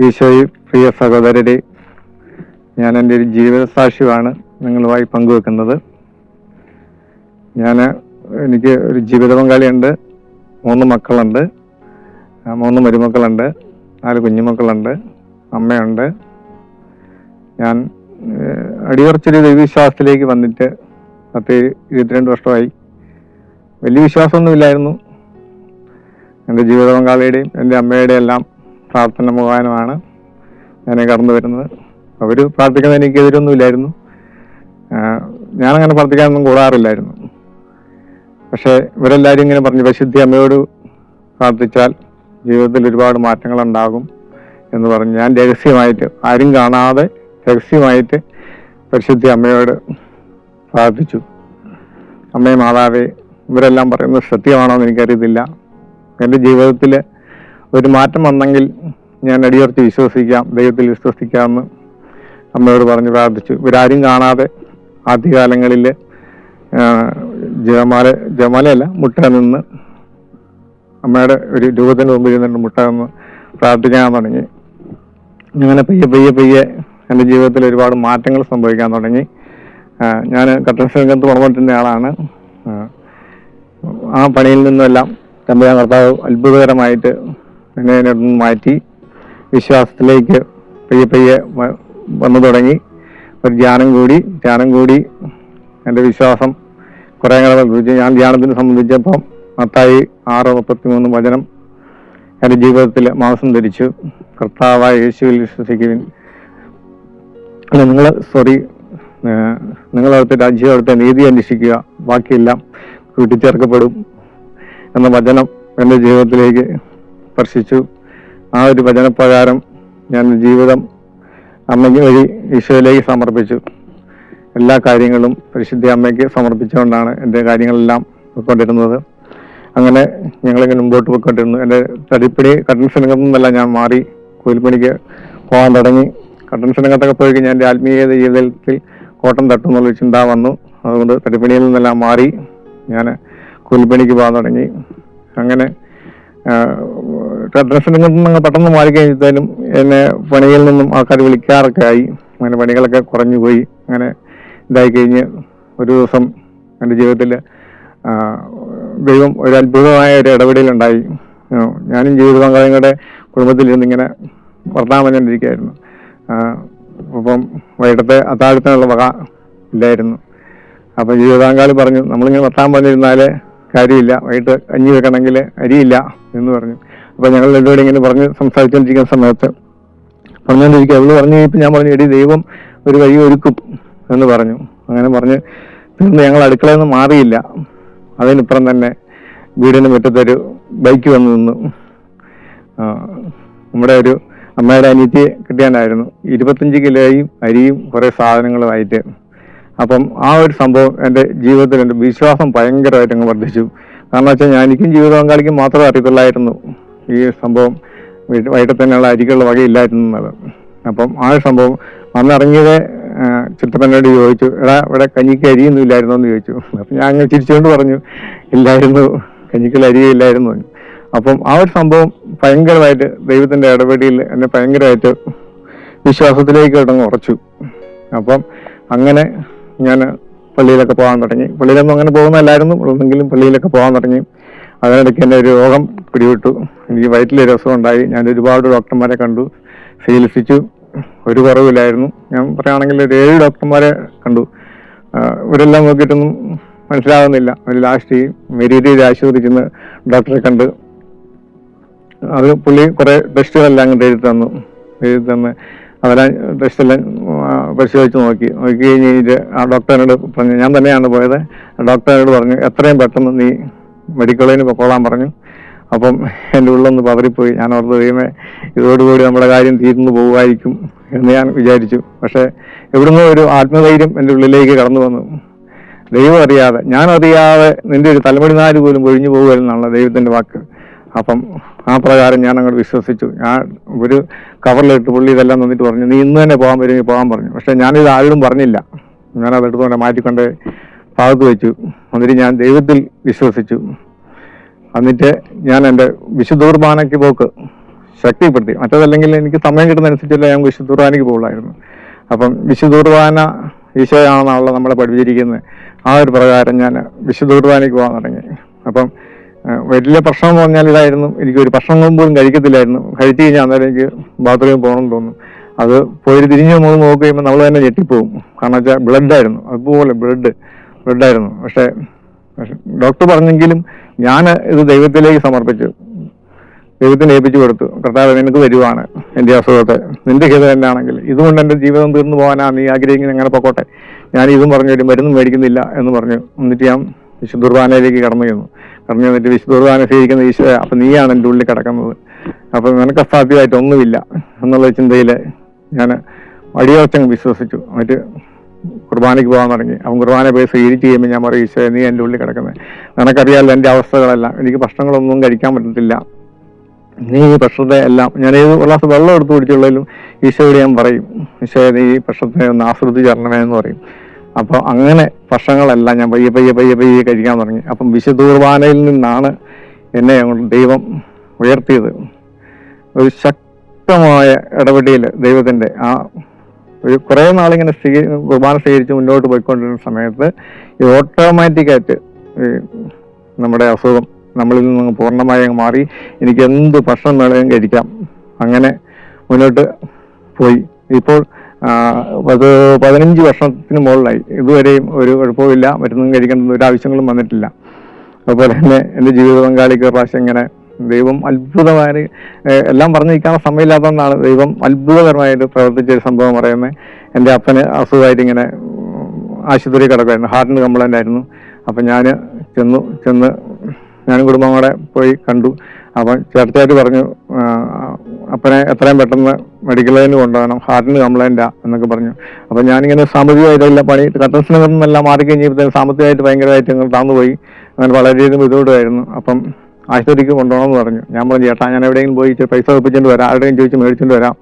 ഈശോയിൽ പ്രിയ സഹോദരരെ ഞാൻ എന്റെ ഒരു ജീവിത സാക്ഷ്യമാണ് നിങ്ങളുമായി പങ്കുവെക്കുന്നത്. ഞാൻ എനിക്ക് ഒരു ജീവിത പങ്കാളിയുണ്ട്. മൂന്ന് മക്കളുണ്ട്. മൂന്ന് മരുമക്കളുണ്ട്. നാല് കുഞ്ഞുമക്കളുണ്ട്. അമ്മയുണ്ട്. ഞാൻ അടിയുറച്ചൊരു ദൈവവിശ്വാസത്തിലേക്ക് വന്നിട്ട് പത്ത് ഇരുപത്തിരണ്ട് വർഷമായി. വലിയ വിശ്വാസമൊന്നുമില്ലായിരുന്നു. എന്റെ ജീവിത പങ്കാളിയുടെയും എന്റെ അമ്മയുടെയും എല്ലാം പ്രാർത്ഥന മുഖാനമാണ് ഞാൻ കടന്നു വരുന്നത്. അവർ പ്രാർത്ഥിക്കുന്നത് എനിക്ക് എതിരൊന്നുമില്ലായിരുന്നു ആഹ് ഞാനങ്ങനെ പ്രാർത്ഥിക്കാനൊന്നും കൂടാറില്ലായിരുന്നു. പക്ഷേ ഇവരെല്ലാവരും ഇങ്ങനെ പറഞ്ഞു പരിശുദ്ധി അമ്മയോട് പ്രാർത്ഥിച്ചാൽ ജീവിതത്തിൽ ഒരുപാട് മാറ്റങ്ങൾ ഉണ്ടാകും എന്ന് പറഞ്ഞ് ഞാൻ രഹസ്യമായിട്ട് ആരും കാണാതെ രഹസ്യമായിട്ട് പരിശുദ്ധി അമ്മയോട് പ്രാർത്ഥിച്ചു. അമ്മേ മാതാവേ ഇവരെല്ലാം പറയുന്നത് സത്യമാണോ എന്ന് എനിക്കറിയത്തില്ല. എന്റെ ജീവിതത്തിൽ ഒരു മാറ്റം വന്നെങ്കിൽ ഞാൻ അടിയുറച്ച് വിശ്വസിക്കാം ദൈവത്തിൽ വിശ്വസിക്കാമെന്ന് അമ്മയോട് പറഞ്ഞ് പ്രാർത്ഥിച്ചു. ഇവരാരും കാണാതെ ആദ്യകാലങ്ങളിൽ ജയമാല ജയമാലയല്ല മുട്ട നിന്ന് അമ്മയുടെ ഒരു രൂപത്തിന് മുമ്പിൽ നിന്നിട്ട് മുട്ട നിന്ന് പ്രാർത്ഥിക്കാൻ തുടങ്ങി. അങ്ങനെ പയ്യെ പയ്യെ പയ്യെ എന്റെ ജീവിതത്തിൽ ഒരുപാട് മാറ്റങ്ങൾ സംഭവിക്കാൻ തുടങ്ങി. ഞാൻ കട്ടൻ രംഗത്ത് പണമുട്ടുന്ന ആളാണ്. ആ, പണിയിൽ നിന്നെല്ലാം തമ്പുരാൻ കർത്താവ് അത്ഭുതകരമായിട്ട് എന്നെ അതിൽ നിന്ന് മാറ്റി വിശ്വാസത്തിലേക്ക് പയ്യെ പയ്യെ വന്നു തുടങ്ങി. ഒരു ധ്യാനം കൂടി ധ്യാനം കൂടി. എന്റെ വിശ്വാസം കുറേ വർദ്ധിച്ചു ഞാൻ ധ്യാനത്തിന് സംബന്ധിച്ചപ്പോൾ മത്തായി ആറ് മുപ്പത്തി മൂന്ന് വചനം എന്റെ ജീവിതത്തിൽ മാസം ധരിച്ചു. കർത്താവായ യേശുവിൽ വിശ്വസിക്കുവിൻ. അല്ല നിങ്ങൾ സോറി നിങ്ങളടുത്ത് രാജ്യത്തെ നീതി അന്വേഷിക്കുക. ബാക്കിയെല്ലാം കൂട്ടിച്ചേർക്കപ്പെടും എന്ന വചനം എന്റെ ജീവിതത്തിലേക്ക് സ്പർശിച്ചു. ആ ഒരു വചനപ്രകാരം ഞാൻ ജീവിതം അമ്മയ്ക്ക് വഴി ഈശോയിലേക്ക് സമർപ്പിച്ചു. എല്ലാ കാര്യങ്ങളും പരിശുദ്ധ അമ്മയ്ക്ക് സമർപ്പിച്ചുകൊണ്ടാണ് എന്റെ കാര്യങ്ങളെല്ലാം പോയിക്കൊണ്ടിരുന്നത്. അങ്ങനെ ഞങ്ങളിങ്ങനെ മുമ്പോട്ട് പോയിക്കൊണ്ടിരുന്നു. എന്റെ തടിപ്പണി കട്ടൻ സംഘത്തിൽ നിന്നെല്ലാം ഞാൻ മാറി കൂലിപ്പണിക്ക് പോകാൻ തുടങ്ങി. കട്ടൻ സംഘത്തൊക്കെ പോയി കഴിഞ്ഞാൽ എന്റെ ആത്മീയ ജീവിതത്തിൽ കോട്ടം തട്ടും എന്നുള്ള ചിന്ത വന്നു. അതുകൊണ്ട് തടിപ്പണിയിൽ നിന്നെല്ലാം മാറി ഞാൻ കൂലിപ്പണിക്ക് പോകാൻ തുടങ്ങി. അങ്ങനെ കട്ടൻ നിങ്ങൾ പെട്ടെന്ന് മാറി കഴിഞ്ഞാലും എന്നെ പണിയിൽ നിന്നും ആൾക്കാർ വിളിക്കാറൊക്കെ ആയി. അങ്ങനെ പണികളൊക്കെ കുറഞ്ഞു പോയി. അങ്ങനെ ഇതായി കഴിഞ്ഞ് ഒരു ദിവസം എന്റെ ജീവിതത്തിൽ ദൈവം ഒരു അത്ഭുതമായ ഒരു ഇടപെടലുണ്ടായി. ഞാനും ജീവിത പങ്കാളികളുടെ കുടുംബത്തിലിരുന്ന് ഇങ്ങനെ വർത്താൻ പറഞ്ഞുകൊണ്ടിരിക്കുകയായിരുന്നു. ആ, അപ്പം വൈകിട്ടത്തെ അത്താഴത്തിനുള്ള വക ഇല്ലായിരുന്നു. അപ്പം ജീവിതാങ്കാളി പറഞ്ഞു നമ്മളിങ്ങനെ വർത്താൻ പറഞ്ഞിരുന്നാൽ കാര്യമില്ല. വൈകിട്ട് കഞ്ഞി വെക്കണമെങ്കിൽ അരിയില്ല എന്ന് പറഞ്ഞു. അപ്പൊ ഞങ്ങൾ രണ്ടുപേരും ഇങ്ങനെ പറഞ്ഞ് സംസാരിച്ചുകൊണ്ടിരിക്കുന്ന സമയത്ത് പറഞ്ഞുകൊണ്ടിരിക്കുക അവൾ പറഞ്ഞു കഴിഞ്ഞപ്പോൾ ഞാൻ പറഞ്ഞു എടി ദൈവം ഒരു വഴി ഒരുക്കും എന്ന് പറഞ്ഞു. അങ്ങനെ പറഞ്ഞ് തീർന്ന് ഞങ്ങൾ അടുക്കളയിൽ നിന്ന് മാറിയില്ല. അതിനിപ്പുറം തന്നെ വീടിന് മുറ്റത്തൊരു ബൈക്ക് വന്നു നിന്നു. നമ്മുടെ ഒരു അമ്മയുടെ അനിയത്തിയെ കിട്ടിയാണ്ടായിരുന്നു ഇരുപത്തഞ്ച് കിലോയും അരിയും കുറേ സാധനങ്ങളുമായിട്ട് അപ്പം ആ ഒരു സംഭവം എന്റെ ജീവിതത്തിൽ എന്റെ വിശ്വാസം ഭയങ്കരമായിട്ട് അങ്ങ് വർദ്ധിച്ചു. കാരണം വെച്ചാൽ ഞാൻ എനിക്കും ജീവിത പങ്കാളിക്കും മാത്രമേ അറിയത്തുള്ളായിരുന്നു ഈ സംഭവം. വൈകിട്ട് തന്നെയുള്ള അരികളുടെ വകയില്ലായിരുന്നത് അപ്പം ആ ഒരു സംഭവം വന്നിറങ്ങിയത് ചിത്രപ്പനോട് ചോദിച്ചു എടാ ഇവിടെ കഞ്ഞിക്ക് അരിയൊന്നും ഇല്ലായിരുന്നോ? എന്ന് ചോദിച്ചു. അപ്പം ഞാൻ അങ്ങനെ ചിരിച്ചുകൊണ്ട് പറഞ്ഞു ഇല്ലായിരുന്നു കഞ്ഞിക്കൽ അരിയില്ലായിരുന്നു. അപ്പം ആ ഒരു സംഭവം ഭയങ്കരമായിട്ട് ദൈവത്തിന്റെ ഇടപെടിയിൽ എന്നെ ഭയങ്കരമായിട്ട് വിശ്വാസത്തിലേക്ക് ഇടങ്ങ് ഉറച്ചു. അപ്പം അങ്ങനെ ഞാൻ പള്ളിയിലൊക്കെ പോകാൻ തുടങ്ങി. പള്ളിയിലൊന്നും അങ്ങനെ പോകുന്നതല്ലായിരുന്നു. ഉള്ളെങ്കിലും പള്ളിയിലൊക്കെ പോകാൻ തുടങ്ങി. അതിനിടയ്ക്ക് എന്റെ ഒരു രോഗം പിടിവിട്ടു എനിക്ക് വയറ്റിലൊരു രസം ഉണ്ടായി ഞാൻ ഒരുപാട് ഡോക്ടർമാരെ കണ്ടു. ചികിത്സിച്ചു. ഒരു കുറവില്ലായിരുന്നു. ഞാൻ പറയുകയാണെങ്കിൽ ഒരു ഏഴ് ഡോക്ടർമാരെ കണ്ടു. ഇവരെല്ലാം നോക്കിയിട്ടൊന്നും മനസ്സിലാകുന്നില്ല. ഒരു ലാസ്റ്റ് ഈ മെരീരിയിൽ ആശുപത്രി ഡോക്ടറെ കണ്ട്. അത് പുള്ളി കുറേ ടെസ്റ്റുകളെല്ലാം അങ്ങോട്ട് എഴുതി തന്നു. എഴുതി തന്ന്. അതെല്ലാം ടെസ്റ്റെല്ലാം പരിശോധിച്ച് നോക്കി. നോക്കി കഴിഞ്ഞ് കഴിഞ്ഞിട്ട് ആ ഡോക്ടറിനോട് പറഞ്ഞു ഞാൻ തന്നെയാണ് പോയത്. ഡോക്ടറിനോട് പറഞ്ഞു എത്രയും പെട്ടെന്ന് നീ കോളേജിൽ പൊക്കോളാൻ പറഞ്ഞു. അപ്പം എന്റെ ഉള്ളൊന്ന് പതറിപ്പോയി. ഞാൻ ഓർത്ത് ദൈവമേ ഇതോടുകൂടി നമ്മുടെ കാര്യം തീർന്നു പോകുമായിരിക്കും എന്ന് ഞാൻ വിചാരിച്ചു. പക്ഷേ എവിടുന്നോ ഒരു ആത്മധൈര്യം എന്റെ ഉള്ളിലേക്ക് കടന്നു വന്നു. ദൈവം അറിയാതെ ഞാൻ അറിയാതെ നിന്റെ ഒരു തലമുടി നാല് പോലും ഒഴിഞ്ഞു പോകുമെന്നാണ് ദൈവത്തിന്റെ വാക്ക്. അപ്പം ആ പ്രകാരം ഞാൻ അങ്ങോട്ട് വിശ്വസിച്ചു. ഞാൻ ഒരു കവറിലിട്ട് പുള്ളി ഇതെല്ലാം തന്നിട്ട് പറഞ്ഞു നീ ഇന്ന് തന്നെ പോകാൻ വരുമെങ്കിൽ പോകാൻ പറഞ്ഞു. പക്ഷെ ഞാനിത് ആരോടും പറഞ്ഞില്ല. ഞാൻ അത് എടുത്തുകൊണ്ട് മാറ്റിക്കൊണ്ട് ഭാഗത്ത് വെച്ചു. എന്നിട്ട് ഞാൻ ദൈവത്തിൽ വിശ്വസിച്ചു. എന്നിട്ട് ഞാൻ എന്റെ വിശുദ്ധ കുർബാനയ്ക്ക് പോക്ക് ശക്തിപ്പെടുത്തി. മറ്റേതല്ലെങ്കിൽ എനിക്ക് സമയം കിട്ടുന്ന അനുസരിച്ചല്ല ഞാൻ വിശുദ്ധ കുർബാനയ്ക്ക് പോകുള്ളായിരുന്നു. അപ്പം വിശുദ്ധ കുർബാന ഈശോയാണെന്നാണല്ലോ നമ്മളെ പഠിപ്പിച്ചിരിക്കുന്നത്. ആ ഒരു പ്രകാരം ഞാൻ വിശുദ്ധ കുർബാനയ്ക്ക് പോകാൻ തുടങ്ങി. അപ്പം വലിയ പ്രശ്നം എന്ന് പറഞ്ഞാൽ ഇതായിരുന്നു. എനിക്ക് ഒരു ഭക്ഷണം പോലും കഴിക്കത്തില്ലായിരുന്നു. കഴിച്ചു കഴിഞ്ഞാൽ അന്നേരം എനിക്ക് ബാത്റൂമിൽ പോകണം തോന്നും അത് പോയി തിരിഞ്ഞ് നമ്മൾ നോക്കി കഴിയുമ്പോൾ നമ്മൾ തന്നെ ഞെട്ടിപ്പോവും കാരണം വെച്ചാൽ ബ്ലഡ് ആയിരുന്നു അതുപോലെ ബ്ലഡ് ബ്ലഡ് ആയിരുന്നു പക്ഷേ ഡോക്ടർ പറഞ്ഞെങ്കിലും ഞാൻ ഇത് ദൈവത്തിലേക്ക് സമർപ്പിച്ചു. ദൈവത്തിന് ഏൽപ്പിച്ചു കൊടുത്തു. കർത്താവ് നിനക്ക് തരുവാണ് എന്റെ അസുഖത്തെ. നിന്റെ ഹിതം തന്നെയാണെങ്കിൽ ഇതുകൊണ്ട് എന്റെ ജീവിതം തീർന്നു പോകാനാ നീ ആഗ്രഹിക്കുന്ന അങ്ങനെ പൊക്കോട്ടെ. ഞാൻ ഇതും പറഞ്ഞു മരുന്നും മേടിക്കുന്നില്ല എന്ന് പറഞ്ഞു. എന്നിട്ട് ഞാൻ ദുർബാനയിലേക്ക് കടന്നു ചെന്നു. കടന്നു എന്നിട്ട് വിശുദ്ധ സ്വീകരിക്കുന്ന ഈശോ അപ്പൊ നീയാണ് എന്റെ ഉള്ളിൽ കിടക്കുന്നത്. അപ്പൊ നിനക്ക് അസാധ്യമായിട്ട് ഒന്നുമില്ല എന്നുള്ള ചിന്തയിൽ ഞാൻ അടിയോച്ചങ്ങ് വിശ്വസിച്ചു. മറ്റ് കുർബാനയ്ക്ക് പോകാൻ തുടങ്ങി. അവൻ കുർബാന പോയി സ്വീകരിച്ച് കഴിയുമ്പോൾ ഞാൻ പറയും ഈശോ നീ എന്റെ ഉള്ളിൽ കിടക്കുന്നത്. നിനക്കറിയാമല്ലോ എന്റെ അവസ്ഥകളെല്ലാം എനിക്ക് ഭക്ഷണങ്ങളൊന്നും കഴിക്കാൻ പറ്റത്തില്ല. നീ ഈ പ്രശ്നത്തെ എല്ലാം ഞാൻ ഏത് ഗ്ലാസ് വെള്ളം എടുത്തു കുടിച്ചുള്ളതിലും ഈശോയോട് ഞാൻ പറയും ഈശോ നീ ഈ പ്രശ്നത്തെ ഒന്ന് ആസ്വദിച്ച് തരണമേ എന്ന് പറയും. അപ്പോൾ അങ്ങനെ ഭക്ഷണങ്ങളെല്ലാം ഞാൻ പയ്യെ പയ്യെ പയ്യെ പയ്യെ കഴിക്കാൻ തുടങ്ങി. അപ്പം വിശുദ്ധ കുർബാനയിൽ നിന്നാണ് എന്നെ അങ്ങോട്ട് ദൈവം ഉയർത്തിയത്. ഒരു ശക്തമായ ഇടപെടിയിൽ ദൈവത്തിന്റെ ആ ഒരു കുറേ നാളിങ്ങനെ സ്വീകരി കുർബാന സ്വീകരിച്ച് മുന്നോട്ട് പോയിക്കൊണ്ടിരുന്ന സമയത്ത് ഇത് ഓട്ടോമാറ്റിക്കായിട്ട് നമ്മുടെ അസുഖം നമ്മളിൽ നിന്ന് പൂർണമായി അങ്ങ് മാറി. എനിക്ക് എന്ത് ഭക്ഷണം വേണമെങ്കിലും കഴിക്കാം. അങ്ങനെ മുന്നോട്ട് പോയി. ഇപ്പോൾ ആ, പത് പതിനഞ്ച് വർഷത്തിന് മുകളിലായി. ഇതുവരെയും ഒരു കുഴപ്പമില്ല മറ്റൊന്നും കഴിക്കേണ്ട ഒരു ആവശ്യങ്ങളും വന്നിട്ടില്ല. അതുപോലെ തന്നെ എന്റെ ജീവിത പങ്കാളിക്ക് പ്രാവശ്യം ഇങ്ങനെ ദൈവം അത്ഭുതമായ എല്ലാം പറഞ്ഞു നിൽക്കാനുള്ള സമയമില്ലാത്തതുകൊണ്ടാണ് ദൈവം അത്ഭുതകരമായിട്ട് പ്രവർത്തിച്ച ഒരു സംഭവം പറയുന്നത്. എന്റെ അപ്പന് അസുഖമായിട്ട് ഇങ്ങനെ ആശുപത്രി കിടക്കുമായിരുന്നു ഹാർട്ടിന് കംപ്ലൈന്റ് ആയിരുന്നു. അപ്പം ഞാൻ ചെന്നു ചെന്ന് ഞാനും കുടുംബം കൂടെ പോയി കണ്ടു. അപ്പം ചേർച്ചയായിട്ട് പറഞ്ഞു അപ്പനെ എത്രയും പെട്ടെന്ന് മെഡിക്കലിന് കൊണ്ടുപോകണം ഹാർട്ടിന് കംപ്ലൈന്റാ എന്നൊക്കെ പറഞ്ഞു. അപ്പം ഞാനിങ്ങനെ സാമ്പത്തികമായിട്ടെല്ലാം പണി കട്ടൻസിന് നിന്നെല്ലാം മാറി കഴിഞ്ഞപ്പോഴത്തേക്കും സാമ്പത്തികമായിട്ട് ഭയങ്കരമായിട്ട് ഞങ്ങൾ താന്നുപോയി. അങ്ങനെ വളരെയധികം ബുദ്ധിമുട്ടായിരുന്നു അപ്പം ആശുപത്രിക്ക് കൊണ്ടുപോകണമെന്ന് പറഞ്ഞു. ഞാൻ പറഞ്ഞു ചേട്ടാ ഞാൻ എവിടെയെങ്കിലും പോയി ഇച്ചിരി പൈസ ഒപ്പിച്ചുകൊണ്ട് വരാം ആരുടെയും ചോദിച്ച് മേടിച്ചുകൊണ്ട് വരാം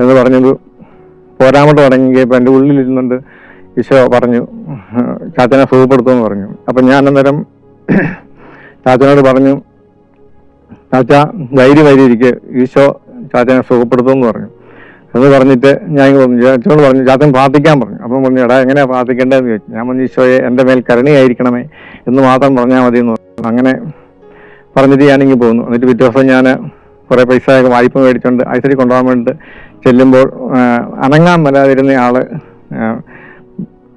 എന്ന് പറഞ്ഞത് പോരാമട്ട് തുടങ്ങിയപ്പോൾ എന്റെ ഉള്ളിലിരുന്നുണ്ട് ഈശോ പറഞ്ഞു ചാച്ചനെ സുഖപ്പെടുത്തുമെന്ന് പറഞ്ഞു. അപ്പം ഞാൻ അന്നേരം ചാച്ചനോട് പറഞ്ഞു ചാച്ച ധൈര്യമായിരിക്കെ ഈശോ ചാച്ചനെ സുഖപ്പെടുത്തുമെന്ന് പറഞ്ഞു. എന്ന് പറഞ്ഞിട്ട് ഞാൻ പറഞ്ഞു ചാച്ചനോട് പറഞ്ഞു ചാച്ചൻ പ്രാർത്ഥിക്കാൻ പറഞ്ഞു. അപ്പം പറഞ്ഞു എടാ എങ്ങനെയാണ് പ്രാർത്ഥിക്കേണ്ടതെന്ന് ചോദിച്ചു. ഞാൻ പറഞ്ഞു ഈശോയെ എന്റെ മേൽ കരുണയായിരിക്കണമേ എന്ന് മാത്രം പറഞ്ഞാൽ മതി എന്ന് പറഞ്ഞു. അങ്ങനെ പറഞ്ഞിട്ട് ഞാനിങ്ങനെ പോകുന്നു എന്നിട്ട് പിറ്റേ ദിവസം ഞാൻ കുറേ പൈസ വായ്പ മേടിച്ചുകൊണ്ട് ഐശ്വര്യ കൊണ്ടുപോകാൻ വേണ്ടിയിട്ട് ചെല്ലുമ്പോൾ അനങ്ങാൻ വരാതിരുന്ന ആൾ ആ,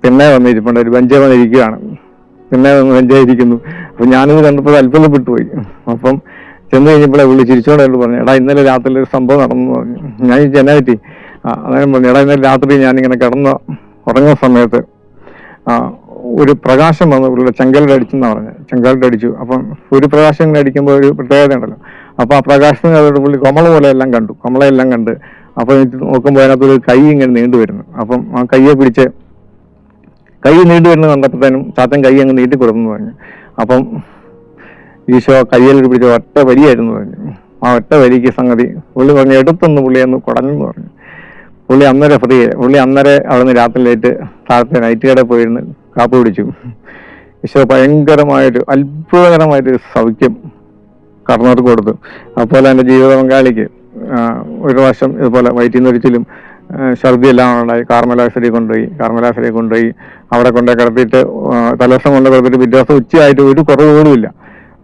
പിന്നെ വന്നിരിപ്പുണ്ട്. ഒരു ബെഞ്ചേ വന്നിരിക്കുകയാണ്. പിന്നെ ബെഞ്ചേ ഇരിക്കുന്നു അപ്പൊ ഞാനിത് കണ്ടപ്പോൾ അല്പം വിട്ടുപോയി അപ്പം ചെന്ന് കഴിഞ്ഞപ്പോഴേ പുള്ളി ചിരിച്ചോണ്ട് എന്നോട് പറഞ്ഞു എടാ ഇന്നലെ രാത്രി ഒരു സംഭവം നടന്നു ഞാൻ ഈ എന്നാ പറ്റി അന്നേരം പറഞ്ഞു എടാ ഇന്നലെ രാത്രി ഞാനിങ്ങനെ കിടന്ന് ഉറങ്ങുന്ന സമയത്ത് ഒരു പ്രകാശം വന്ന് പുള്ളിയുടെ ചെങ്കലിൽ അടിച്ചെന്നാണ് പറഞ്ഞത് ചെങ്കലിൽ അടിച്ചു. അപ്പം ഒരു പ്രകാശം ഇങ്ങനെ അടിക്കുമ്പോൾ ഒരു പ്രത്യേകത ഉണ്ടല്ലോ. അപ്പൊ ആ പ്രകാശത്തിന് അതോട് പുള്ളി കമള പോലെ എല്ലാം കണ്ടു കമളയെല്ലാം കണ്ട്. അപ്പൊ നോക്കുമ്പോൾ അതിനകത്തൊരു കൈ ഇങ്ങനെ നീണ്ടു വരുന്നു. അപ്പം ആ കയ്യെ പിടിച്ച് കൈ നീണ്ടു വരുന്നത് കണ്ടപ്പോഴത്തേനും ചാത്തൻ കൈ അങ്ങ് നീട്ടി കൊടുക്കുന്നു പറഞ്ഞു. അപ്പം ഈശോ കയ്യിൽ പിടിച്ച ഒറ്റ വരിയായിരുന്നു പറഞ്ഞു. ആ ഒറ്റ വരിക്ക് സംഗതി പുള്ളി പറഞ്ഞു എടുത്തൊന്ന് പുള്ളി ഒന്ന് കുടഞ്ഞു എന്ന് പറഞ്ഞു. പുള്ളി അന്നേരം ഫ്രീ പുള്ളി അന്നേരം അവിടുന്ന് രാത്രി ലേറ്റ് താഴത്തെ നൈറ്റ് കടയിൽ പോയിരുന്ന് കാപ്പ് പിടിച്ചു ഈശോ ഭയങ്കരമായൊരു അത്ഭുതകരമായിട്ടൊരു സൗഖ്യം കർണർക്ക് കൊടുത്തു. അതുപോലെ എന്റെ ജീവിത പങ്കാളിക്ക് ഒരു പ്രാവശ്യം ഇതുപോലെ വയറ്റിൽ നിന്ന് ഛർദി എല്ലാം ഉണ്ടായി. കാർമലാശ്വരി കൊണ്ടുപോയി കാർമലാശ്വരി കൊണ്ടുപോയി. അവിടെ കൊണ്ടുപോയി കിടത്തിയിട്ട് തലേദിവസം കൊണ്ട് കിടത്തിയിട്ട് പിറ്റേ ദിവസം ഉച്ചയായിട്ട് ഒരു കുറവ് ഇല്ല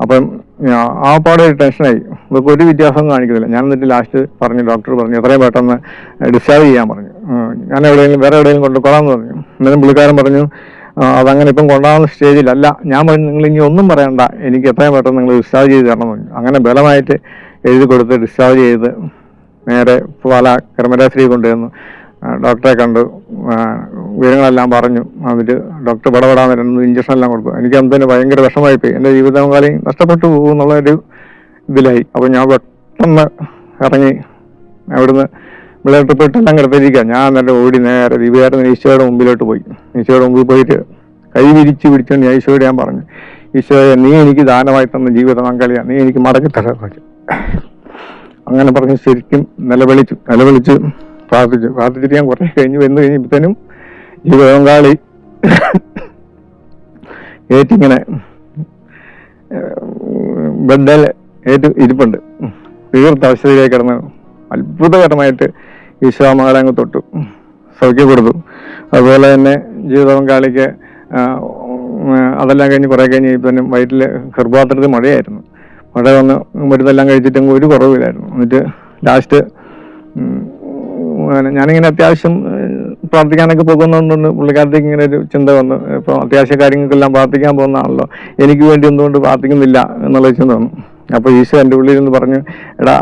അപ്പം ഞാ- ആ പാടെ ഒരു ടെൻഷനായി. ഇവർക്ക് ഒരു വ്യത്യാസം കാണിക്കുന്നില്ല. ഞാൻ എന്നിട്ട് ലാസ്റ്റ് പറഞ്ഞു ഡോക്ടർ പറഞ്ഞു എത്രയും പെട്ടെന്ന് ഡിസ്ചാർജ് ചെയ്യാൻ പറഞ്ഞു. ഞാൻ എവിടെയെങ്കിലും വേറെ എവിടെയെങ്കിലും കൊണ്ടുപോകാമെന്ന് പറഞ്ഞു. എന്നാലും പുള്ളിക്കാരൻ പറഞ്ഞു അതങ്ങനെ ഇപ്പം കൊണ്ടാകുന്ന സ്റ്റേജിലല്ല ഞാൻ പറഞ്ഞു നിങ്ങൾ ഇനി ഒന്നും പറയണ്ട. എനിക്ക് എത്രയും പെട്ടെന്ന് നിങ്ങൾ ഡിസ്ചാർജ് ചെയ്ത് തരണം പറഞ്ഞു. അങ്ങനെ ബലമായിട്ട് എഴുതി കൊടുത്ത് ഡിസ്ചാർജ് ചെയ്ത് നേരെ പാല കർമ്മരാശ്രീ കൊണ്ടുവന്നു. ഡോക്ടറെ കണ്ടു. വിവരങ്ങളെല്ലാം പറഞ്ഞു. എന്നിട്ട് ഡോക്ടർ പടപെടാൻ ഇഞ്ചക്ഷൻ എല്ലാം കൊടുത്തു. എനിക്ക് അന്നേരം ഭയങ്കര വിഷമായി പോയി എന്റെ ജീവിതകാലം നഷ്ടപ്പെട്ടു പോകും എന്നുള്ള ഒരു ഇതിലായി. അപ്പോൾ ഞാൻ പെട്ടെന്ന് ഇറങ്ങി. അവിടുന്ന് വിളയിട്ട് പെട്ടെല്ലാം കിടത്തിരിക്കുക ഞാൻ എന്നിട്ട് ഓടി നേരെ ദിവ്യാരൻ ഈശോയുടെ മുമ്പിലോട്ട് പോയി. ഈശോയുടെ മുമ്പിൽ പോയിട്ട് കൈ വിരിച്ച് പിടിച്ചുകൊണ്ട് ഞാൻ ഈശോയോട് ഞാൻ പറഞ്ഞു ഈശോയെ നീ എനിക്ക് ദാനമായി തന്ന ജീവിത പങ്കാളിയാണ് നീ എനിക്ക് മടക്കി തരാൻ അങ്ങനെ പറഞ്ഞ് ശരിക്കും നിലവിളിച്ചു. നിലവിളിച്ച് പ്രാർത്ഥിച്ചു പ്രാർത്ഥിച്ചിട്ട് ഞാൻ കുറെ കഴിഞ്ഞ് വന്നു കഴിഞ്ഞപ്പോഴത്തേനും ജീവിത പങ്കാളി ഏറ്റിങ്ങനെ ബെഡിൽ ഏറ്റ് ഇരിപ്പുണ്ട്. തീർത്ത അവസ്ഥയിലേക്ക് കിടന്ന് അത്ഭുതകരമായിട്ട് ഈശോ ആ മകളെ അങ്ങ് തൊട്ടു. സൗഖ്യപ്പെടുത്തു. അതുപോലെ തന്നെ ജീവിത പങ്കാളിക്ക് അതെല്ലാം കഴിഞ്ഞ് കുറേ കഴിഞ്ഞ് ഇപ്പം വയറ്റിൽ ഗർഭപാത്രത്തിൽ മഴയായിരുന്നു. മഴ വന്ന് മരുന്നെല്ലാം കഴിച്ചിട്ട് അങ്ങ് ഒരു കുറവില്ലായിരുന്നു എന്നിട്ട് ലാസ്റ്റ് ഞാനിങ്ങനെ അത്യാവശ്യം പ്രാർത്ഥിക്കാനൊക്കെ പോകുന്നതുകൊണ്ട് പുള്ളിക്കാരത്തേക്ക് ഇങ്ങനെ ഒരു ചിന്ത വന്നു. ഇപ്പൊ അത്യാവശ്യ കാര്യങ്ങൾക്കെല്ലാം പ്രാർത്ഥിക്കാൻ പോകുന്നതാണല്ലോ. എനിക്ക് വേണ്ടി എന്തുകൊണ്ട് പ്രാർത്ഥിക്കുന്നില്ല എന്നുള്ള ചിന്ത വന്നു. അപ്പോൾ ഈശോ എന്റെ ഉള്ളിൽ നിന്ന് പറഞ്ഞു എടാ